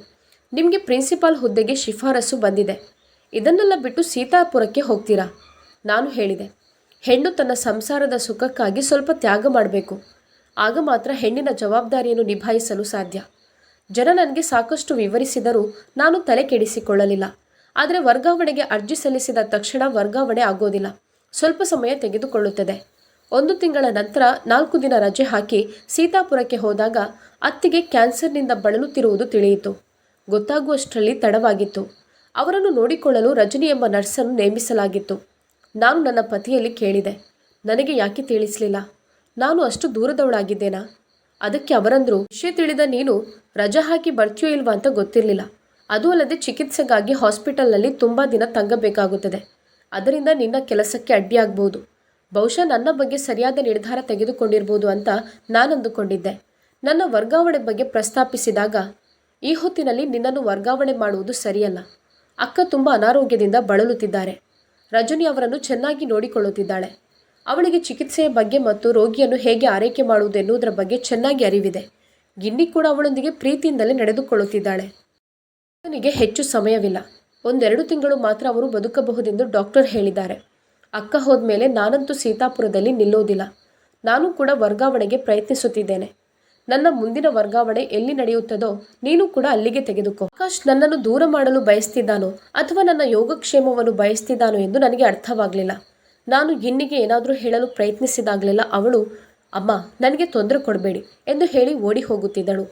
ನಿಮಗೆ ಪ್ರಿನ್ಸಿಪಾಲ್ ಹುದ್ದೆಗೆ ಶಿಫಾರಸು ಬಂದಿದೆ. ಇದನ್ನೆಲ್ಲ ಬಿಟ್ಟು ಸೀತಾಪುರಕ್ಕೆ ಹೋಗ್ತೀರಾ? ನಾನು ಹೇಳಿದೆ, ಹೆಣ್ಣು ತನ್ನ ಸಂಸಾರದ ಸುಖಕ್ಕಾಗಿ ಸ್ವಲ್ಪ ತ್ಯಾಗ ಮಾಡಬೇಕು. ಆಗ ಮಾತ್ರ ಹೆಣ್ಣಿನ ಜವಾಬ್ದಾರಿಯನ್ನು ನಿಭಾಯಿಸಲು ಸಾಧ್ಯ. ಜನ ನನಗೆ ಸಾಕಷ್ಟು ವಿವರಿಸಿದರೂ ನಾನು ತಲೆ ಕೆಡಿಸಿಕೊಳ್ಳಲಿಲ್ಲ. ಆದರೆ ವರ್ಗಾವಣೆಗೆ ಅರ್ಜಿ ಸಲ್ಲಿಸಿದ ತಕ್ಷಣ ವರ್ಗಾವಣೆ ಆಗೋದಿಲ್ಲ. ಸ್ವಲ್ಪ ಸಮಯ ತೆಗೆದುಕೊಳ್ಳುತ್ತದೆ. ಒಂದು ತಿಂಗಳ ನಂತರ ನಾಲ್ಕು ದಿನ ರಜೆ ಹಾಕಿ ಸೀತಾಪುರಕ್ಕೆ ಹೋದಾಗ ಅತ್ತಿಗೆ ಕ್ಯಾನ್ಸರ್ನಿಂದ ಬಳಲುತ್ತಿರುವುದು ತಿಳಿಯಿತು. ಗೊತ್ತಾಗುವಷ್ಟರಲ್ಲಿ ತಡವಾಗಿತ್ತು. ಅವರನ್ನು ನೋಡಿಕೊಳ್ಳಲು ರಜನಿ ಎಂಬ ನರ್ಸನ್ನು ನೇಮಿಸಲಾಗಿತ್ತು. ನಾನು ನನ್ನ ಪತಿಯಲ್ಲಿ ಕೇಳಿದೆ. ನನಗೆ ಯಾಕೆ ತಿಳಿಸಲಿಲ್ಲ? ನಾನು ಅಷ್ಟು ದೂರದವಳಾಗಿದ್ದೇನಾ? ಅದಕ್ಕೆ ಅವರಂದ್ರು, ವಿಷಯ ತಿಳಿದ ನೀನು ರಜಾ ಹಾಕಿ ಬರ್ತೀಯೋ ಇಲ್ವಾ ಅಂತ ಗೊತ್ತಿರಲಿಲ್ಲ. ಅದು ಅಲ್ಲದೆ ಚಿಕಿತ್ಸೆಗಾಗಿ ಹಾಸ್ಪಿಟಲ್ನಲ್ಲಿ ತುಂಬ ದಿನ ತಂಗಬೇಕಾಗುತ್ತದೆ ಅದರಿಂದ ನಿನ್ನ ಕೆಲಸಕ್ಕೆ ಅಡ್ಡಿಯಾಗಬಹುದು ಬಹುಶಃ ನನ್ನ ಬಗ್ಗೆ ಸರಿಯಾದ ನಿರ್ಧಾರ ತೆಗೆದುಕೊಂಡಿರ್ಬೋದು ಅಂತ ನಾನು ಅಂದುಕೊಂಡಿದ್ದೆ ನನ್ನ ವರ್ಗಾವಣೆ ಬಗ್ಗೆ ಪ್ರಸ್ತಾಪಿಸಿದಾಗ, ಈ ಹೊತ್ತಿನಲ್ಲಿ ನಿನ್ನನ್ನು ವರ್ಗಾವಣೆ ಮಾಡುವುದು ಸರಿಯಲ್ಲ. ಅಕ್ಕ ತುಂಬ ಅನಾರೋಗ್ಯದಿಂದ ಬಳಲುತ್ತಿದ್ದಾರೆ. ರಜನಿ ಅವರನ್ನು ಚೆನ್ನಾಗಿ ನೋಡಿಕೊಳ್ಳುತ್ತಿದ್ದಾಳೆ. ಅವಳಿಗೆ ಚಿಕಿತ್ಸೆಯ ಬಗ್ಗೆ ಮತ್ತು ರೋಗಿಯನ್ನು ಹೇಗೆ ಆರೈಕೆ ಮಾಡುವುದು ಎನ್ನುವುದರ ಬಗ್ಗೆ ಚೆನ್ನಾಗಿ ಅರಿವಿದೆ. ಗಿನ್ನಿ ಕೂಡ ಅವಳೊಂದಿಗೆ ಪ್ರೀತಿಯಿಂದಲೇ ನಡೆದುಕೊಳ್ಳುತ್ತಿದ್ದಾಳೆ. ಅವನಿಗೆ ಹೆಚ್ಚು ಸಮಯವಿಲ್ಲ. ಒಂದೆರಡು ತಿಂಗಳು ಮಾತ್ರ ಅವರು ಬದುಕಬಹುದೆಂದು ಡಾಕ್ಟರ್ ಹೇಳಿದ್ದಾರೆ. ಅಕ್ಕ ಹೋದ್ಮೇಲೆ ನಾನಂತೂ ಸೀತಾಪುರದಲ್ಲಿ ನಿಲ್ಲೋದಿಲ್ಲ. ನಾನು ಕೂಡ ವರ್ಗಾವಣೆಗೆ ಪ್ರಯತ್ನಿಸುತ್ತಿದ್ದೇನೆ. ನನ್ನ ಮುಂದಿನ ವರ್ಗಾವಣೆ ಎಲ್ಲಿ ನಡೆಯುತ್ತದೋ ನೀನು ಕೂಡ ಅಲ್ಲಿಗೆ ತೆಗೆದುಕೋ. ಆಕಾಶ್ ನನ್ನನ್ನು ದೂರ ಮಾಡಲು ಬಯಸ್ತಿದ್ದಾನೋ ಅಥವಾ ನನ್ನ ಯೋಗಕ್ಷೇಮವನ್ನು ಬಯಸ್ತಿದ್ದಾನೋ ಎಂದು ನನಗೆ ಅರ್ಥವಾಗಲಿಲ್ಲ. ನಾನು ಗಿನ್ನಿಗೆ ಏನಾದರೂ ಹೇಳಲು ಪ್ರಯತ್ನಿಸಿದಾಗಲೆಲ್ಲ ಅವಳು, ಅಮ್ಮ, ನನಗೆ ತೊಂದರೆ ಕೊಡಬೇಡಿ ಎಂದು ಹೇಳಿ ಓಡಿ ಹೋಗುತ್ತಿದ್ದಳು.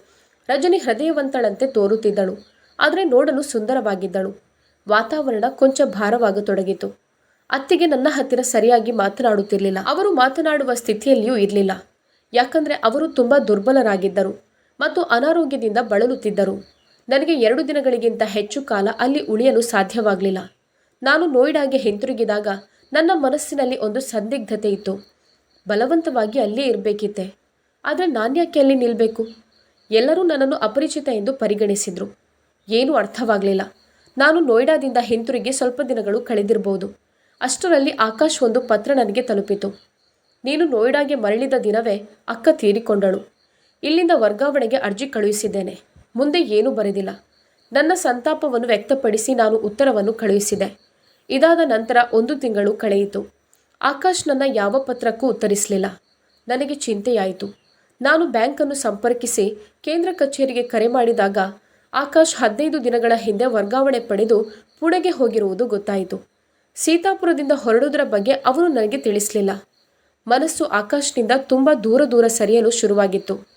ರಜನಿ ಹೃದಯವಂತಳಂತೆ ತೋರುತ್ತಿದ್ದಳು, ಆದರೆ ನೋಡಲು ಸುಂದರವಾಗಿದ್ದಳು. ವಾತಾವರಣ ಕೊಂಚ ಭಾರವಾಗತೊಡಗಿತು. ಅತ್ತಿಗೆ ನನ್ನ ಹತ್ತಿರ ಸರಿಯಾಗಿ ಮಾತನಾಡುತ್ತಿರಲಿಲ್ಲ. ಅವರು ಮಾತನಾಡುವ ಸ್ಥಿತಿಯಲ್ಲಿಯೂ ಇರಲಿಲ್ಲ. ಯಾಕಂದರೆ ಅವರು ತುಂಬ ದುರ್ಬಲರಾಗಿದ್ದರು ಮತ್ತು ಅನಾರೋಗ್ಯದಿಂದ ಬಳಲುತ್ತಿದ್ದರು. ನನಗೆ ಎರಡು ದಿನಗಳಿಗಿಂತ ಹೆಚ್ಚು ಕಾಲ ಅಲ್ಲಿ ಉಳಿಯಲು ಸಾಧ್ಯವಾಗಲಿಲ್ಲ. ನಾನು ನೋಯ್ಡಾಗೆ ಹಿಂತಿರುಗಿದಾಗ ನನ್ನ ಮನಸ್ಸಿನಲ್ಲಿ ಒಂದು ಸಂದಿಗ್ಧತೆ ಇತ್ತು. ಬಲವಂತವಾಗಿ ಅಲ್ಲೇ ಇರಬೇಕಿತ್ತೆ. ಆದರೆ ನಾನ್ಯಾಕೆ ಅಲ್ಲಿ ನಿಲ್ಲಬೇಕು ಎಲ್ಲರೂ ನನ್ನನ್ನು ಅಪರಿಚಿತ ಎಂದು ಪರಿಗಣಿಸಿದರು. ಏನೂ ಅರ್ಥವಾಗಲಿಲ್ಲ. ನಾನು ನೋಯ್ಡಾದಿಂದ ಹಿಂತಿರುಗಿ ಸ್ವಲ್ಪ ದಿನಗಳು ಕಳೆದಿರಬಹುದು ಅಷ್ಟರಲ್ಲಿ ಆಕಾಶ್ ಒಂದು ಪತ್ರ ನನಗೆ ತಲುಪಿತು. ನೀನು ನೋಯ್ಡಾಗೆ ಮರಳಿದ ದಿನವೇ ಅಕ್ಕ ತೀರಿಕೊಂಡಳು. ಇಲ್ಲಿಂದ ವರ್ಗಾವಣೆಗೆ ಅರ್ಜಿ ಕಳುಹಿಸಿದ್ದೇನೆ. ಮುಂದೆ ಏನೂ ಬರೆದಿಲ್ಲ. ನನ್ನ ಸಂತಾಪವನ್ನು ವ್ಯಕ್ತಪಡಿಸಿ ನಾನು ಉತ್ತರವನ್ನು ಕಳುಹಿಸಿದೆ. ಇದಾದ ನಂತರ ಒಂದು ತಿಂಗಳು ಕಳೆಯಿತು. ಆಕಾಶ್ ನನ್ನ ಯಾವ ಪತ್ರಕ್ಕೂ ಉತ್ತರಿಸಲಿಲ್ಲ. ನನಗೆ ಚಿಂತೆಯಾಯಿತು. ನಾನು ಬ್ಯಾಂಕನ್ನು ಸಂಪರ್ಕಿಸಿ ಕೇಂದ್ರ ಕಚೇರಿಗೆ ಕರೆ ಮಾಡಿದಾಗ ಆಕಾಶ್ ಹದಿನೈದು ದಿನಗಳ ಹಿಂದೆ ವರ್ಗಾವಣೆ ಪಡೆದು ಪುಣೆಗೆ ಹೋಗಿರುವುದು ಗೊತ್ತಾಯಿತು. ಸೀತಾಪುರದಿಂದ ಹೊರಡುವುದರ ಬಗ್ಗೆ ಅವರು ನನಗೆ ತಿಳಿಸಲಿಲ್ಲ. ಮನಸ್ಸು ಆಕಾಶ್ನಿಂದ ತುಂಬ ದೂರ ದೂರ ಸರಿಯಲು ಶುರುವಾಗಿತ್ತು.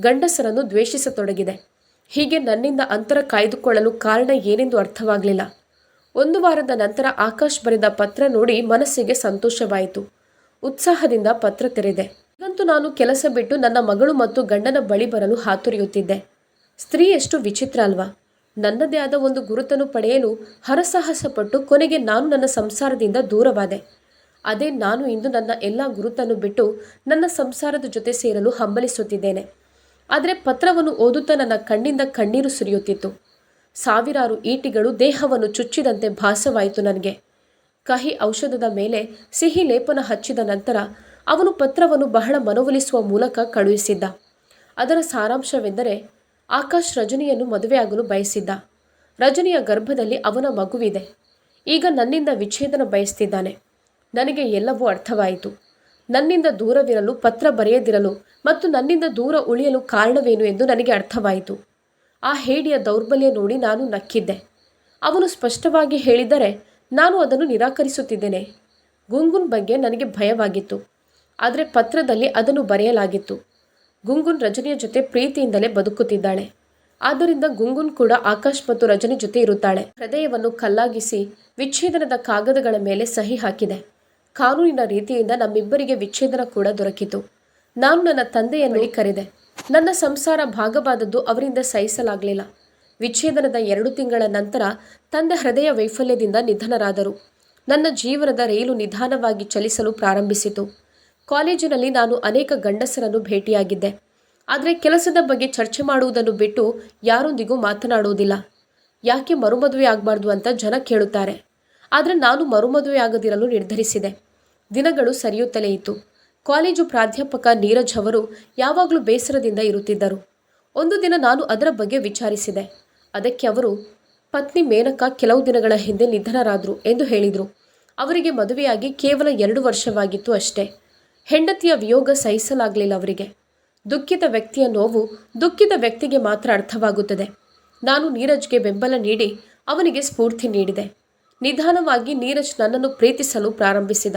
ಗಂಡಸರನ್ನು ದ್ವೇಷಿಸತೊಡಗಿದೆ. ಹೀಗೆ ನನ್ನಿಂದ ಅಂತರ ಕಾಯ್ದುಕೊಳ್ಳಲು ಕಾರಣ ಏನೆಂದು ಅರ್ಥವಾಗಲಿಲ್ಲ. ಒಂದು ವಾರದ ನಂತರ ಆಕಾಶ್ ಬರೆದ ಪತ್ರ ನೋಡಿ ಮನಸ್ಸಿಗೆ ಸಂತೋಷವಾಯಿತು. ಉತ್ಸಾಹದಿಂದ ಪತ್ರ ತೆರೆದೆ. ಇದಂತೂ ನಾನು ಕೆಲಸ ಬಿಟ್ಟು ನನ್ನ ಮಗಳು ಮತ್ತು ಗಂಡನ ಬಳಿ ಬರಲು ಹಾತೊರೆಯುತ್ತಿದ್ದೆ. ಸ್ತ್ರೀ ಎಷ್ಟು ವಿಚಿತ್ರ ಅಲ್ವಾ. ನನ್ನದೇ ಆದ ಒಂದು ಗುರುತನ್ನು ಪಡೆಯಲು ಹರಸಾಹಸಪಟ್ಟು ಕೊನೆಗೆ ನಾನು ನನ್ನ ಸಂಸಾರದಿಂದ ದೂರವಾದೆ. ಅದೇ ನಾನು ಇಂದು ನನ್ನ ಎಲ್ಲ ಗುರುತನ್ನು ಬಿಟ್ಟು ನನ್ನ ಸಂಸಾರದ ಜೊತೆ ಸೇರಲು ಹಂಬಲಿಸುತ್ತಿದ್ದೇನೆ. ಆದರೆ ಪತ್ರವನ್ನು ಓದುತ್ತಾ ನನ್ನ ಕಣ್ಣಿಂದ ಕಣ್ಣೀರು ಸುರಿಯುತ್ತಿತ್ತು. ಸಾವಿರಾರು ಈಟಿಗಳು ದೇಹವನ್ನು ಚುಚ್ಚಿದಂತೆ ಭಾಸವಾಯಿತು ನನಗೆ. ಕಹಿ ಔಷಧದ ಮೇಲೆ ಸಿಹಿ ಲೇಪನ ಹಚ್ಚಿದ ನಂತರ ಅವನು ಪತ್ರವನ್ನು ಬಹಳ ಮನವೊಲಿಸುವ ಮೂಲಕ ಕಳುಹಿಸಿದ್ದ. ಅದರ ಸಾರಾಂಶವೆಂದರೆ ಆಕಾಶ್ ರಜನಿಯನ್ನು ಮದುವೆಯಾಗಲು ಬಯಸಿದ್ದ. ರಜನಿಯ ಗರ್ಭದಲ್ಲಿ ಅವನ ಮಗುವಿದೆ. ಈಗ ನನ್ನಿಂದ ವಿಚ್ಛೇದನ ಬಯಸ್ತಿದ್ದಾನೆ. ನನಗೆ ಎಲ್ಲವೂ ಅರ್ಥವಾಯಿತು. ನನ್ನಿಂದ ದೂರವಿರಲು ಪತ್ರ ಬರೆಯದಿರಲು ಮತ್ತು ನನ್ನಿಂದ ದೂರ ಉಳಿಯಲು ಕಾರಣವೇನು ಎಂದು ನನಗೆ ಅರ್ಥವಾಯಿತು. ಆ ಹೇಡಿಯ ದೌರ್ಬಲ್ಯ ನೋಡಿ ನಾನು ನಕ್ಕಿದ್ದೆ. ಅವನು ಸ್ಪಷ್ಟವಾಗಿ ಹೇಳಿದರೆ, ನಾನು ಅದನ್ನು ನಿರಾಕರಿಸುತ್ತಿದ್ದೇನೆ. ಗುಂಗುನ್ ಬಗ್ಗೆ ನನಗೆ ಭಯವಾಗಿತ್ತು. ಆದರೆ ಪತ್ರದಲ್ಲಿ ಅದನ್ನು ಬರೆಯಲಾಗಿತ್ತು. ಗುಂಗುನ್ ರಜನಿಯ ಜೊತೆ ಪ್ರೀತಿಯಿಂದಲೇ ಬದುಕುತ್ತಿದ್ದಾಳೆ. ಆದ್ದರಿಂದ ಗುಂಗುನ್ ಕೂಡ ಆಕಾಶ್ ಮತ್ತು ರಜನಿ ಜೊತೆ ಇರುತ್ತಾಳೆ. ಹೃದಯವನ್ನು ಕಲ್ಲಾಗಿಸಿ ವಿಚ್ಛೇದನದ ಕಾಗದಗಳ ಮೇಲೆ ಸಹಿ ಹಾಕಿದೆ. ಕಾನೂನಿನ ರೀತಿಯಿಂದ ನಮ್ಮಿಬ್ಬರಿಗೆ ವಿಚ್ಛೇದನ ಕೂಡ ದೊರಕಿತು. ನಾನು ನನ್ನ ತಂದೆಯನ್ನು ಕರೆದೆ. ನನ್ನ ಸಂಸಾರ ಭಾಗವಾದದ್ದು ಅವರಿಂದ ಸಹಿಸಲಾಗಲಿಲ್ಲ. ವಿಚ್ಛೇದನದ ಎರಡು ತಿಂಗಳ ನಂತರ ತಂದೆ ಹೃದಯ ವೈಫಲ್ಯದಿಂದ ನಿಧನರಾದರು. ನನ್ನ ಜೀವನದ ರೈಲು ನಿಧಾನವಾಗಿ ಚಲಿಸಲು ಪ್ರಾರಂಭಿಸಿತು. ಕಾಲೇಜಿನಲ್ಲಿ ನಾನು ಅನೇಕ ಗಂಡಸರನ್ನು ಭೇಟಿಯಾಗಿದ್ದೆ. ಆದರೆ ಕೆಲಸದ ಬಗ್ಗೆ ಚರ್ಚೆ ಮಾಡುವುದನ್ನು ಬಿಟ್ಟು ಯಾರೊಂದಿಗೂ ಮಾತನಾಡುವುದಿಲ್ಲ. ಯಾಕೆ ಮರುಮದುವೆ ಆಗಬಾರ್ದು ಅಂತ ಜನ ಕೇಳುತ್ತಾರೆ. ಆದರೆ ನಾನು ಮರುಮದುವೆ ಆಗದಿರಲು ನಿರ್ಧರಿಸಿದೆ. ದಿನಗಳು ಸರಿಯುತ್ತಲೇ ಇತ್ತು. ಕಾಲೇಜು ಪ್ರಾಧ್ಯಾಪಕ ನೀರಜ್ ಅವರು ಯಾವಾಗಲೂ ಬೇಸರದಿಂದ ಇರುತ್ತಿದ್ದರು. ಒಂದು ದಿನ ನಾನು ಅದರ ಬಗ್ಗೆ ವಿಚಾರಿಸಿದೆ. ಅದಕ್ಕೆ ಅವರು, ಪತ್ನಿ ಮೇನಕಾ ಕೆಲವು ದಿನಗಳ ಹಿಂದೆ ನಿಧನರಾದರು ಎಂದು ಹೇಳಿದರು. ಅವರಿಗೆ ಮದುವೆಯಾಗಿ ಕೇವಲ ಎರಡು ವರ್ಷವಾಗಿತ್ತು ಅಷ್ಟೇ. ಹೆಂಡತಿಯ ವಿಯೋಗ ಸಹಿಸಲಾಗಲಿಲ್ಲ ಅವರಿಗೆ. ದುಃಖಿತ ವ್ಯಕ್ತಿಯ ನೋವು ದುಃಖಿತ ವ್ಯಕ್ತಿಗೆ ಮಾತ್ರ ಅರ್ಥವಾಗುತ್ತದೆ. ನಾನು ನೀರಜ್ಗೆ ಬೆಂಬಲ ನೀಡಿ ಅವನಿಗೆ ಸ್ಫೂರ್ತಿ ನೀಡಿದೆ. ನಿಧಾನವಾಗಿ ನೀರಜ್ ನನ್ನನ್ನು ಪ್ರೀತಿಸಲು ಪ್ರಾರಂಭಿಸಿದ.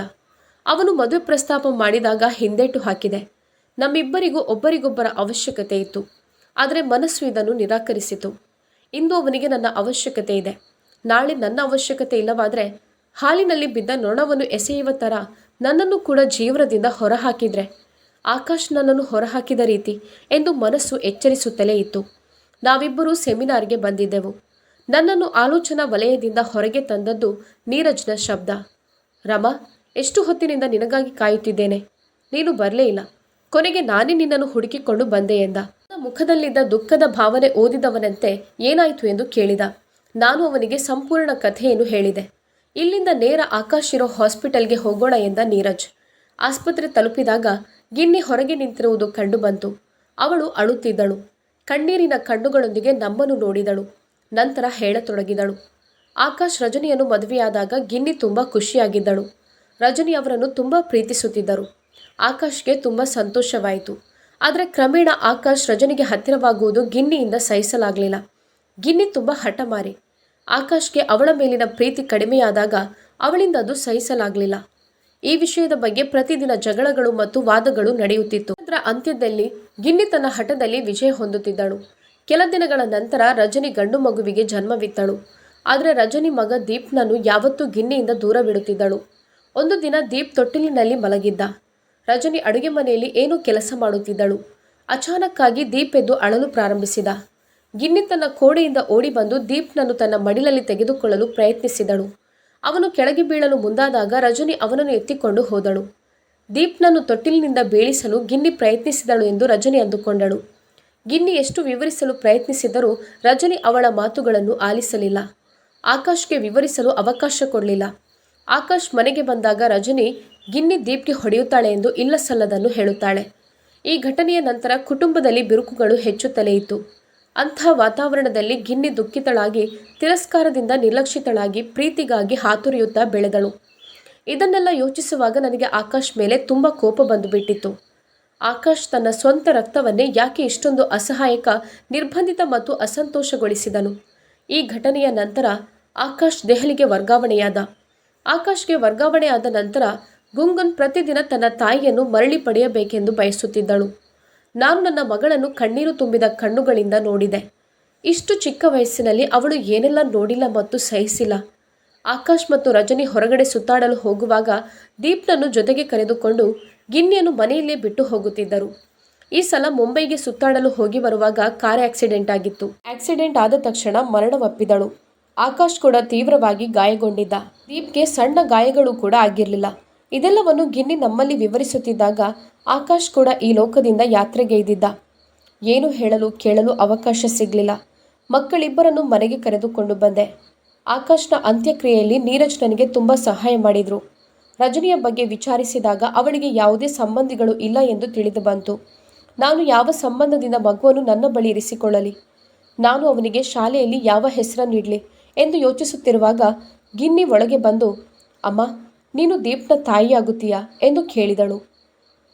ಅವನು ಮದುವೆ ಪ್ರಸ್ತಾಪ ಮಾಡಿದಾಗ ಹಿಂದೇಟು ಹಾಕಿದೆ. ನಮ್ಮಿಬ್ಬರಿಗೂ ಒಬ್ಬರಿಗೊಬ್ಬರ ಅವಶ್ಯಕತೆ ಇತ್ತು. ಆದರೆ ಮನಸ್ಸು ಇದನ್ನು ನಿರಾಕರಿಸಿತು. ಇಂದು ಅವನಿಗೆ ನನ್ನ ಅವಶ್ಯಕತೆ ಇದೆ. ನಾಳೆ ನನ್ನ ಅವಶ್ಯಕತೆ ಇಲ್ಲವಾದರೆ ಹಾಲಿನಲ್ಲಿ ಬಿದ್ದ ನೊಣವನ್ನು ಎಸೆಯುವ ಥರ ನನ್ನನ್ನು ಕೂಡ ಜೀವನದಿಂದ ಹೊರಹಾಕಿದ್ರೆ. ಆಕಾಶ್ ನನ್ನನ್ನು ಹೊರಹಾಕಿದ ರೀತಿ ಎಂದು ಮನಸ್ಸು ಎಚ್ಚರಿಸುತ್ತಲೇ ಇತ್ತು. ನಾವಿಬ್ಬರೂ ಸೆಮಿನಾರ್ಗೆ ಬಂದಿದ್ದೆವು. ನನ್ನನ್ನು ಆಲೋಚನಾ ವಲಯದಿಂದ ಹೊರಗೆ ತಂದದ್ದು ನೀರಜ್ನ ಶಬ್ದ. ರಮಾ ಎಷ್ಟು ಹೊತ್ತಿನಿಂದ ನಿನಗಾಗಿ ಕಾಯುತ್ತಿದ್ದೇನೆ? ನೀನು ಬರಲೇ ಇಲ್ಲ. ಕೊನೆಗೆ ನಾನೇ ನಿನ್ನನ್ನು ಹುಡುಕಿಕೊಂಡು ಬಂದೆ ಎಂದ. ಮುಖದಲ್ಲಿದ್ದ ದುಃಖದ ಭಾವನೆ ಓದಿದವನಂತೆ ಏನಾಯಿತು ಎಂದು ಕೇಳಿದ. ನಾನು ಅವನಿಗೆ ಸಂಪೂರ್ಣ ಕಥೆಯನ್ನು ಹೇಳಿದೆ. ಇಲ್ಲಿಂದ ನೇರ ಆಕಾಶ್ ಇರೋ ಹಾಸ್ಪಿಟಲ್ಗೆ ಹೋಗೋಣ ಎಂದ ನೀರಜ್. ಆಸ್ಪತ್ರೆ ತಲುಪಿದಾಗ ಗಿನ್ನಿ ಹೊರಗೆ ನಿಂತಿರುವುದು ಕಂಡುಬಂತು ಅವಳು ಅಳುತ್ತಿದ್ದಳು. ಕಣ್ಣೀರಿನ ಕಣ್ಣುಗಳೊಂದಿಗೆ ನಮ್ಮನ್ನು ನೋಡಿದಳು. ನಂತರ ಹೇಳತೊಡಗಿದಳು. ಆಕಾಶ್ ರಜನಿಯನ್ನು ಮದುವೆಯಾದಾಗ ಗಿನ್ನಿ ತುಂಬ ಖುಷಿಯಾಗಿದ್ದಳು. ರಜನಿ ಅವರನ್ನು ತುಂಬ ಪ್ರೀತಿಸುತ್ತಿದ್ದರು. ಆಕಾಶ್ಗೆ ತುಂಬ ಸಂತೋಷವಾಯಿತು. ಆದರೆ ಕ್ರಮೇಣ ಆಕಾಶ್ ರಜನಿಗೆ ಹತ್ತಿರವಾಗುವುದು ಗಿನ್ನಿಯಿಂದ ಸಹಿಸಲಾಗಲಿಲ್ಲ. ಗಿನ್ನಿ ತುಂಬ ಹಠಮಾರಿ. ಆಕಾಶ್ಗೆ ಅವಳ ಮೇಲಿನ ಪ್ರೀತಿ ಕಡಿಮೆಯಾದಾಗ ಅವಳಿಂದ ಅದು ಸಹಿಸಲಾಗಲಿಲ್ಲ. ಈ ವಿಷಯದ ಬಗ್ಗೆ ಪ್ರತಿದಿನ ಜಗಳಗಳು ಮತ್ತು ವಾದಗಳು ನಡೆಯುತ್ತಿತ್ತು. ಅದರ ಅಂತ್ಯದಲ್ಲಿ ಗಿನ್ನಿ ತನ್ನ ಹಠದಲ್ಲಿ ವಿಜಯ ಹೊಂದುತ್ತಿದ್ದಳು. ಕೆಲ ದಿನಗಳ ನಂತರ ರಜನಿ ಗಂಡು ಮಗುವಿಗೆ ಜನ್ಮವಿತ್ತಳು. ಆದರೆ ರಜನಿ ಮಗ ದೀಪ್ನನ್ನು ಯಾವತ್ತೂ ಗಿನ್ನಿಯಿಂದ ದೂರ ಬಿಡುತ್ತಿದ್ದಳು ಒಂದು ದಿನ ದೀಪ್ ತೊಟ್ಟಿಲಿನಲ್ಲಿ ಮಲಗಿದ್ದ. ರಜನಿ ಅಡುಗೆ ಮನೆಯಲ್ಲಿ ಏನೂ ಕೆಲಸ ಮಾಡುತ್ತಿದ್ದಳು. ಅಚಾನಕ್ಕಾಗಿ ದೀಪ್ ಎದ್ದು ಅಳಲು ಪ್ರಾರಂಭಿಸಿದ. ಗಿನ್ನಿ ತನ್ನ ಕೋಡೆಯಿಂದ ಓಡಿ ಬಂದು ದೀಪ್ನನ್ನು ತನ್ನ ಮಡಿಲಲ್ಲಿ ತೆಗೆದುಕೊಳ್ಳಲು ಪ್ರಯತ್ನಿಸಿದಳು. ಅವನು ಕೆಳಗೆ ಬೀಳಲು ಮುಂದಾದಾಗ ರಜನಿ ಅವನನ್ನು ಎತ್ತಿಕೊಂಡು ಹೋದಳು. ದೀಪ್ನನ್ನು ತೊಟ್ಟಿಲಿನಿಂದ ಬೀಳಿಸಲು ಗಿನ್ನಿ ಪ್ರಯತ್ನಿಸಿದಳು ಎಂದು ರಜನಿ ಅಂದುಕೊಂಡಳು. ಗಿನ್ನಿ ಎಷ್ಟು ವಿವರಿಸಲು ಪ್ರಯತ್ನಿಸಿದರೂ ರಜನಿ ಅವಳ ಮಾತುಗಳನ್ನು ಆಲಿಸಲಿಲ್ಲ. ಆಕಾಶ್ಗೆ ವಿವರಿಸಲು ಅವಕಾಶ ಕೊಡಲಿಲ್ಲ. ಆಕಾಶ್ ಮನೆಗೆ ಬಂದಾಗ ರಜನಿ, ಗಿನ್ನಿ ದೀಪ್ಗೆ ಹೊಡೆಯುತ್ತಾಳೆ ಎಂದು ಇಲ್ಲ ಸಲ್ಲದನ್ನು ಹೇಳುತ್ತಾಳೆ. ಈ ಘಟನೆಯ ನಂತರ ಕುಟುಂಬದಲ್ಲಿ ಬಿರುಕುಗಳು ಹೆಚ್ಚುತ್ತಲೇ ಇತ್ತು. ಅಂಥ ವಾತಾವರಣದಲ್ಲಿ ಗಿನ್ನಿ ದುಃಖಿತಳಾಗಿ, ತಿರಸ್ಕಾರದಿಂದ ನಿರ್ಲಕ್ಷಿತಳಾಗಿ ಪ್ರೀತಿಗಾಗಿ ಹಾತೊರೆಯುತ್ತಾ ಬೆಳೆದಳು. ಇದನ್ನೆಲ್ಲ ಯೋಚಿಸುವಾಗ ನನಗೆ ಆಕಾಶ್ ಮೇಲೆ ತುಂಬ ಕೋಪ ಬಂದುಬಿಟ್ಟಿತ್ತು. ಆಕಾಶ್ ತನ್ನ ಸ್ವಂತ ರಕ್ತವನ್ನೇ ಯಾಕೆ ಇಷ್ಟೊಂದು ಅಸಹಾಯಕ, ನಿರ್ಬಂಧಿತ ಮತ್ತು ಅಸಂತೋಷಗೊಳಿಸಿದನು? ಈ ಘಟನೆಯ ನಂತರ ಆಕಾಶ್ ದೆಹಲಿಗೆ ವರ್ಗಾವಣೆಯಾದ. ಆಕಾಶ್ಗೆ ವರ್ಗಾವಣೆ ಆದ ನಂತರ ಗುಂಗುನ್ ಪ್ರತಿದಿನ ತನ್ನ ತಾಯಿಯನ್ನು ಮರಳಿ ಪಡೆಯಬೇಕೆಂದು ಬಯಸುತ್ತಿದ್ದಳು. ನಾನು ನನ್ನ ಮಗಳನ್ನು ಕಣ್ಣೀರು ತುಂಬಿದ ಕಣ್ಣುಗಳಿಂದ ನೋಡಿದೆ. ಇಷ್ಟು ಚಿಕ್ಕ ವಯಸ್ಸಿನಲ್ಲಿ ಅವಳು ಏನೆಲ್ಲ ನೋಡಿಲ್ಲ ಮತ್ತು ಸಹಿಸಿಲ್ಲ. ಆಕಾಶ್ ಮತ್ತು ರಜನಿ ಹೊರಗಡೆ ಸುತ್ತಾಡಲು ಹೋಗುವಾಗ ದೀಪ್ನನ್ನು ಜೊತೆಗೆ ಕರೆದುಕೊಂಡು ಗಿನ್ನಿಯನ್ನು ಮನೆಯಲ್ಲೇ ಬಿಟ್ಟು ಹೋಗುತ್ತಿದ್ದರು. ಈ ಸಲ ಮುಂಬೈಗೆ ಸುತ್ತಾಡಲು ಹೋಗಿ ಬರುವಾಗ ಕಾರ್ ಆಕ್ಸಿಡೆಂಟ್ ಆಗಿತ್ತು. ಆಕ್ಸಿಡೆಂಟ್ ಆದ ತಕ್ಷಣ ಮರಣವಪ್ಪಿದಳು ಆಕಾಶ್ ಕೂಡ ತೀವ್ರವಾಗಿ ಗಾಯಗೊಂಡಿದ್ದ. ದೀಪ್ಗೆ ಸಣ್ಣ ಗಾಯಗಳು ಕೂಡ ಆಗಿರಲಿಲ್ಲ. ಇದೆಲ್ಲವನ್ನು ಗಿನ್ನಿ ನಮ್ಮಲ್ಲಿ ವಿವರಿಸುತ್ತಿದ್ದಾಗ ಆಕಾಶ್ ಕೂಡ ಈ ಲೋಕದಿಂದ ಯಾತ್ರೆಗೈದಿದ್ದ ಏನು ಹೇಳಲು ಕೇಳಲು ಅವಕಾಶ ಸಿಗಲಿಲ್ಲ. ಮಕ್ಕಳಿಬ್ಬರನ್ನು ಮನೆಗೆ ಕರೆದುಕೊಂಡು ಬಂದೆ. ಆಕಾಶ್ನ ಅಂತ್ಯಕ್ರಿಯೆಯಲ್ಲಿ ನೀರಜ್ ನನಗೆ ತುಂಬ ಸಹಾಯ ಮಾಡಿದರು. ರಜನಿಯ ಬಗ್ಗೆ ವಿಚಾರಿಸಿದಾಗ ಅವಳಿಗೆ ಯಾವುದೇ ಸಂಬಂಧಿಗಳು ಇಲ್ಲ ಎಂದು ತಿಳಿದು ಬಂತು. ನಾನು ಯಾವ ಸಂಬಂಧದಿಂದ ಮಗುವನ್ನು ನನ್ನ ಬಳಿ ಇರಿಸಿಕೊಳ್ಳಲಿ? ನಾನು ಅವನಿಗೆ ಶಾಲೆಯಲ್ಲಿ ಯಾವ ಹೆಸರನ್ನು ಇಡಲಿ? ಎಂದು ಯೋಚಿಸುತ್ತಿರುವಾಗ ಗಿನ್ನಿ ಒಳಗೆ ಬಂದು, ಅಮ್ಮ, ನೀನು ದೀಪ್ನ ತಾಯಿಯಾಗುತ್ತೀಯಾ? ಎಂದು ಕೇಳಿದಳು.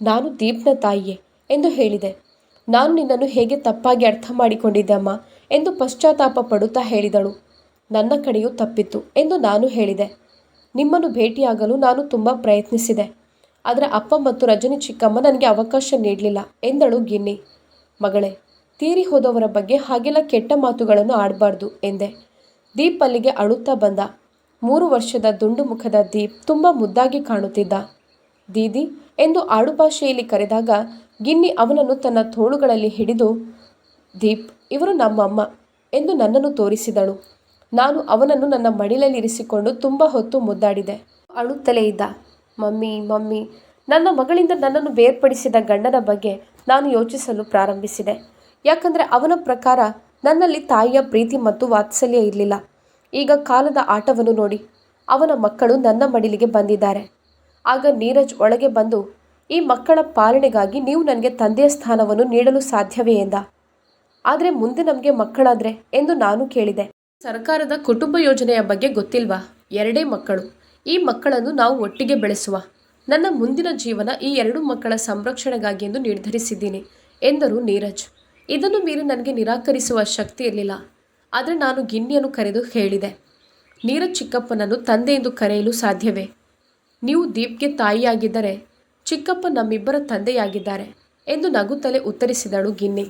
ನಾನು ದೀಪ್ನ ತಾಯಿಯೇ, ಎಂದು ಹೇಳಿದೆ. ನಾನು ನಿನ್ನನ್ನು ಹೇಗೆ ತಪ್ಪಾಗಿ ಅರ್ಥ ಮಾಡಿಕೊಂಡಿದ್ದೆ, ಅಮ್ಮ? ಎಂದು ಪಶ್ಚಾತ್ತಾಪ ಪಡುತ್ತಾ ಹೇಳಿದಳು. ನನ್ನ ಕಡೆಯೂ ತಪ್ಪಿತ್ತು, ಎಂದು ನಾನು ಹೇಳಿದೆ. ನಿಮ್ಮನ್ನು ಭೇಟಿಯಾಗಲು ನಾನು ತುಂಬ ಪ್ರಯತ್ನಿಸಿದೆ. ಆದರೆ ಅಪ್ಪ ಮತ್ತು ರಜನಿ ಚಿಕ್ಕಮ್ಮ ನನಗೆ ಅವಕಾಶ ನೀಡಲಿಲ್ಲ, ಎಂದಳು ಗಿನ್ನಿ. ಮಗಳೇ, ತೀರಿ ಹೋದವರ ಬಗ್ಗೆ ಹಾಗೆಲ್ಲ ಕೆಟ್ಟ ಮಾತುಗಳನ್ನು ಆಡಬಾರ್ದು, ಎಂದೆ. ದೀಪ್ ಅಲ್ಲಿಗೆ ಅಳುತ್ತಾ ಬಂದ. ಮೂರು ವರ್ಷದ ದುಂಡು ಮುಖದ ದೀಪ್ ತುಂಬ ಮುದ್ದಾಗಿ ಕಾಣುತ್ತಿದ್ದ. ದೀದಿ ಎಂದು ಆಡುಭಾಷೆಯಲ್ಲಿ ಕರೆದಾಗ ಗಿನ್ನಿ ಅವನನ್ನು ತನ್ನ ತೋಳುಗಳಲ್ಲಿ ಹಿಡಿದು, ದೀಪ್, ಇವರು ನಮ್ಮಮ್ಮ ಎಂದು ನನ್ನನ್ನು ತೋರಿಸಿದಳು. ನಾನು ಅವನನ್ನು ನನ್ನ ಮಡಿಲಲ್ಲಿರಿಸಿಕೊಂಡು ತುಂಬ ಹೊತ್ತು ಮುದ್ದಾಡಿದೆ. ಅಳುತ್ತಲೇ ಇದ್ದ, ಮಮ್ಮಿ ಮಮ್ಮಿ, ನನ್ನ ಮಗಳಿಂದ ನನ್ನನ್ನು ಬೇರ್ಪಡಿಸಿದ ಗಂಡನ ಬಗ್ಗೆ ನಾನು ಯೋಚಿಸಲು ಪ್ರಾರಂಭಿಸಿದೆ. ಯಾಕಂದರೆ ಅವನ ಪ್ರಕಾರ ನನ್ನಲ್ಲಿ ತಾಯಿಯ ಪ್ರೀತಿ ಮತ್ತು ವಾತ್ಸಲ್ಯ ಇರಲಿಲ್ಲ. ಈಗ ಕಾಲದ ಆಟವನ್ನು ನೋಡಿ, ಅವನ ಮಕ್ಕಳು ನನ್ನ ಮಡಿಲಿಗೆ ಬಂದಿದ್ದಾರೆ. ಆಗ ನೀರಜ್ ಒಳಗೆ ಬಂದು, ಈ ಮಕ್ಕಳ ಪಾಲನೆಗಾಗಿ ನೀವು ನನಗೆ ತಂದೆಯ ಸ್ಥಾನವನ್ನು ನೀಡಲು ಸಾಧ್ಯವೇ ಎಂದ. ಆದರೆ ಮುಂದೆ ನಮಗೆ ಮಕ್ಕಳಾದರೆ ಎಂದು ನಾನು ಕೇಳಿದೆ. ಸರ್ಕಾರದ ಕುಟುಂಬ ಯೋಜನೆಯ ಬಗ್ಗೆ ಗೊತ್ತಿಲ್ವಾ? ಎರಡೇ ಮಕ್ಕಳು. ಈ ಮಕ್ಕಳನ್ನು ನಾವು ಒಟ್ಟಿಗೆ ಬೆಳೆಸುವ. ನನ್ನ ಮುಂದಿನ ಜೀವನ ಈ ಎರಡು ಮಕ್ಕಳ ಸಂರಕ್ಷಣೆಗಾಗಿ ಎಂದು ನಿರ್ಧರಿಸಿದ್ದೀನಿ, ಎಂದರು ನೀರಜ್. ಇದನ್ನು ಮೀರಿ ನನಗೆ ನಿರಾಕರಿಸುವ ಶಕ್ತಿ ಇರಲಿಲ್ಲ. ಆದರೆ ನಾನು ಗಿನ್ನಿಯನ್ನು ಕರೆದು ಹೇಳಿದೆ, ನೀರಜ್ ಚಿಕ್ಕಪ್ಪನನ್ನು ತಂದೆ ಎಂದು ಕರೆಯಲು ಸಾಧ್ಯವೇ? ನೀವು ದೀಪ್ಗೆ ತಾಯಿಯಾಗಿದ್ದರೆ, ಚಿಕ್ಕಪ್ಪ ನಮ್ಮಿಬ್ಬರ ತಂದೆಯಾಗಿದ್ದಾರೆ ಎಂದು ನಗುತ್ತಲೇ ಉತ್ತರಿಸಿದಳು ಗಿನ್ನಿ.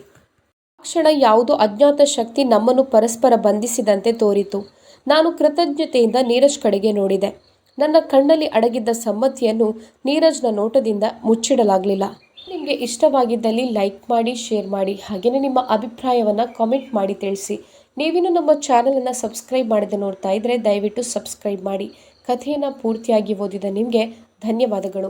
ಕ್ಷಣ ಯಾವುದೋ ಅಜ್ಞಾತ ಶಕ್ತಿ ನಮ್ಮನ್ನು ಪರಸ್ಪರ ಬಂಧಿಸಿದಂತೆ ತೋರಿತು. ನಾನು ಕೃತಜ್ಞತೆಯಿಂದ ನೀರಜ್ ಕಡೆಗೆ ನೋಡಿದೆ. ನನ್ನ ಕಣ್ಣಲ್ಲಿ ಅಡಗಿದ್ದ ಸಮ್ಮತಿಯನ್ನು ನೀರಜ್ನ ನೋಟದಿಂದ ಮುಚ್ಚಿಡಲಾಗಲಿಲ್ಲ. ನಿಮಗೆ ಇಷ್ಟವಾಗಿದ್ದಲ್ಲಿ ಲೈಕ್ ಮಾಡಿ, ಶೇರ್ ಮಾಡಿ ಹಾಗೆಯೇ ನಿಮ್ಮ ಅಭಿಪ್ರಾಯವನ್ನು ಕಾಮೆಂಟ್ ಮಾಡಿ ತಿಳಿಸಿ. ನೀವಿನ್ನು ನಮ್ಮ ಚಾನಲನ್ನು ಸಬ್ಸ್ಕ್ರೈಬ್ ಮಾಡದೆ ನೋಡ್ತಾ ಇದ್ದರೆ ದಯವಿಟ್ಟು ಸಬ್ಸ್ಕ್ರೈಬ್ ಮಾಡಿ. ಕಥೆಯನ್ನು ಪೂರ್ತಿಯಾಗಿ ಓದಿದ ನಿಮಗೆ ಧನ್ಯವಾದಗಳು.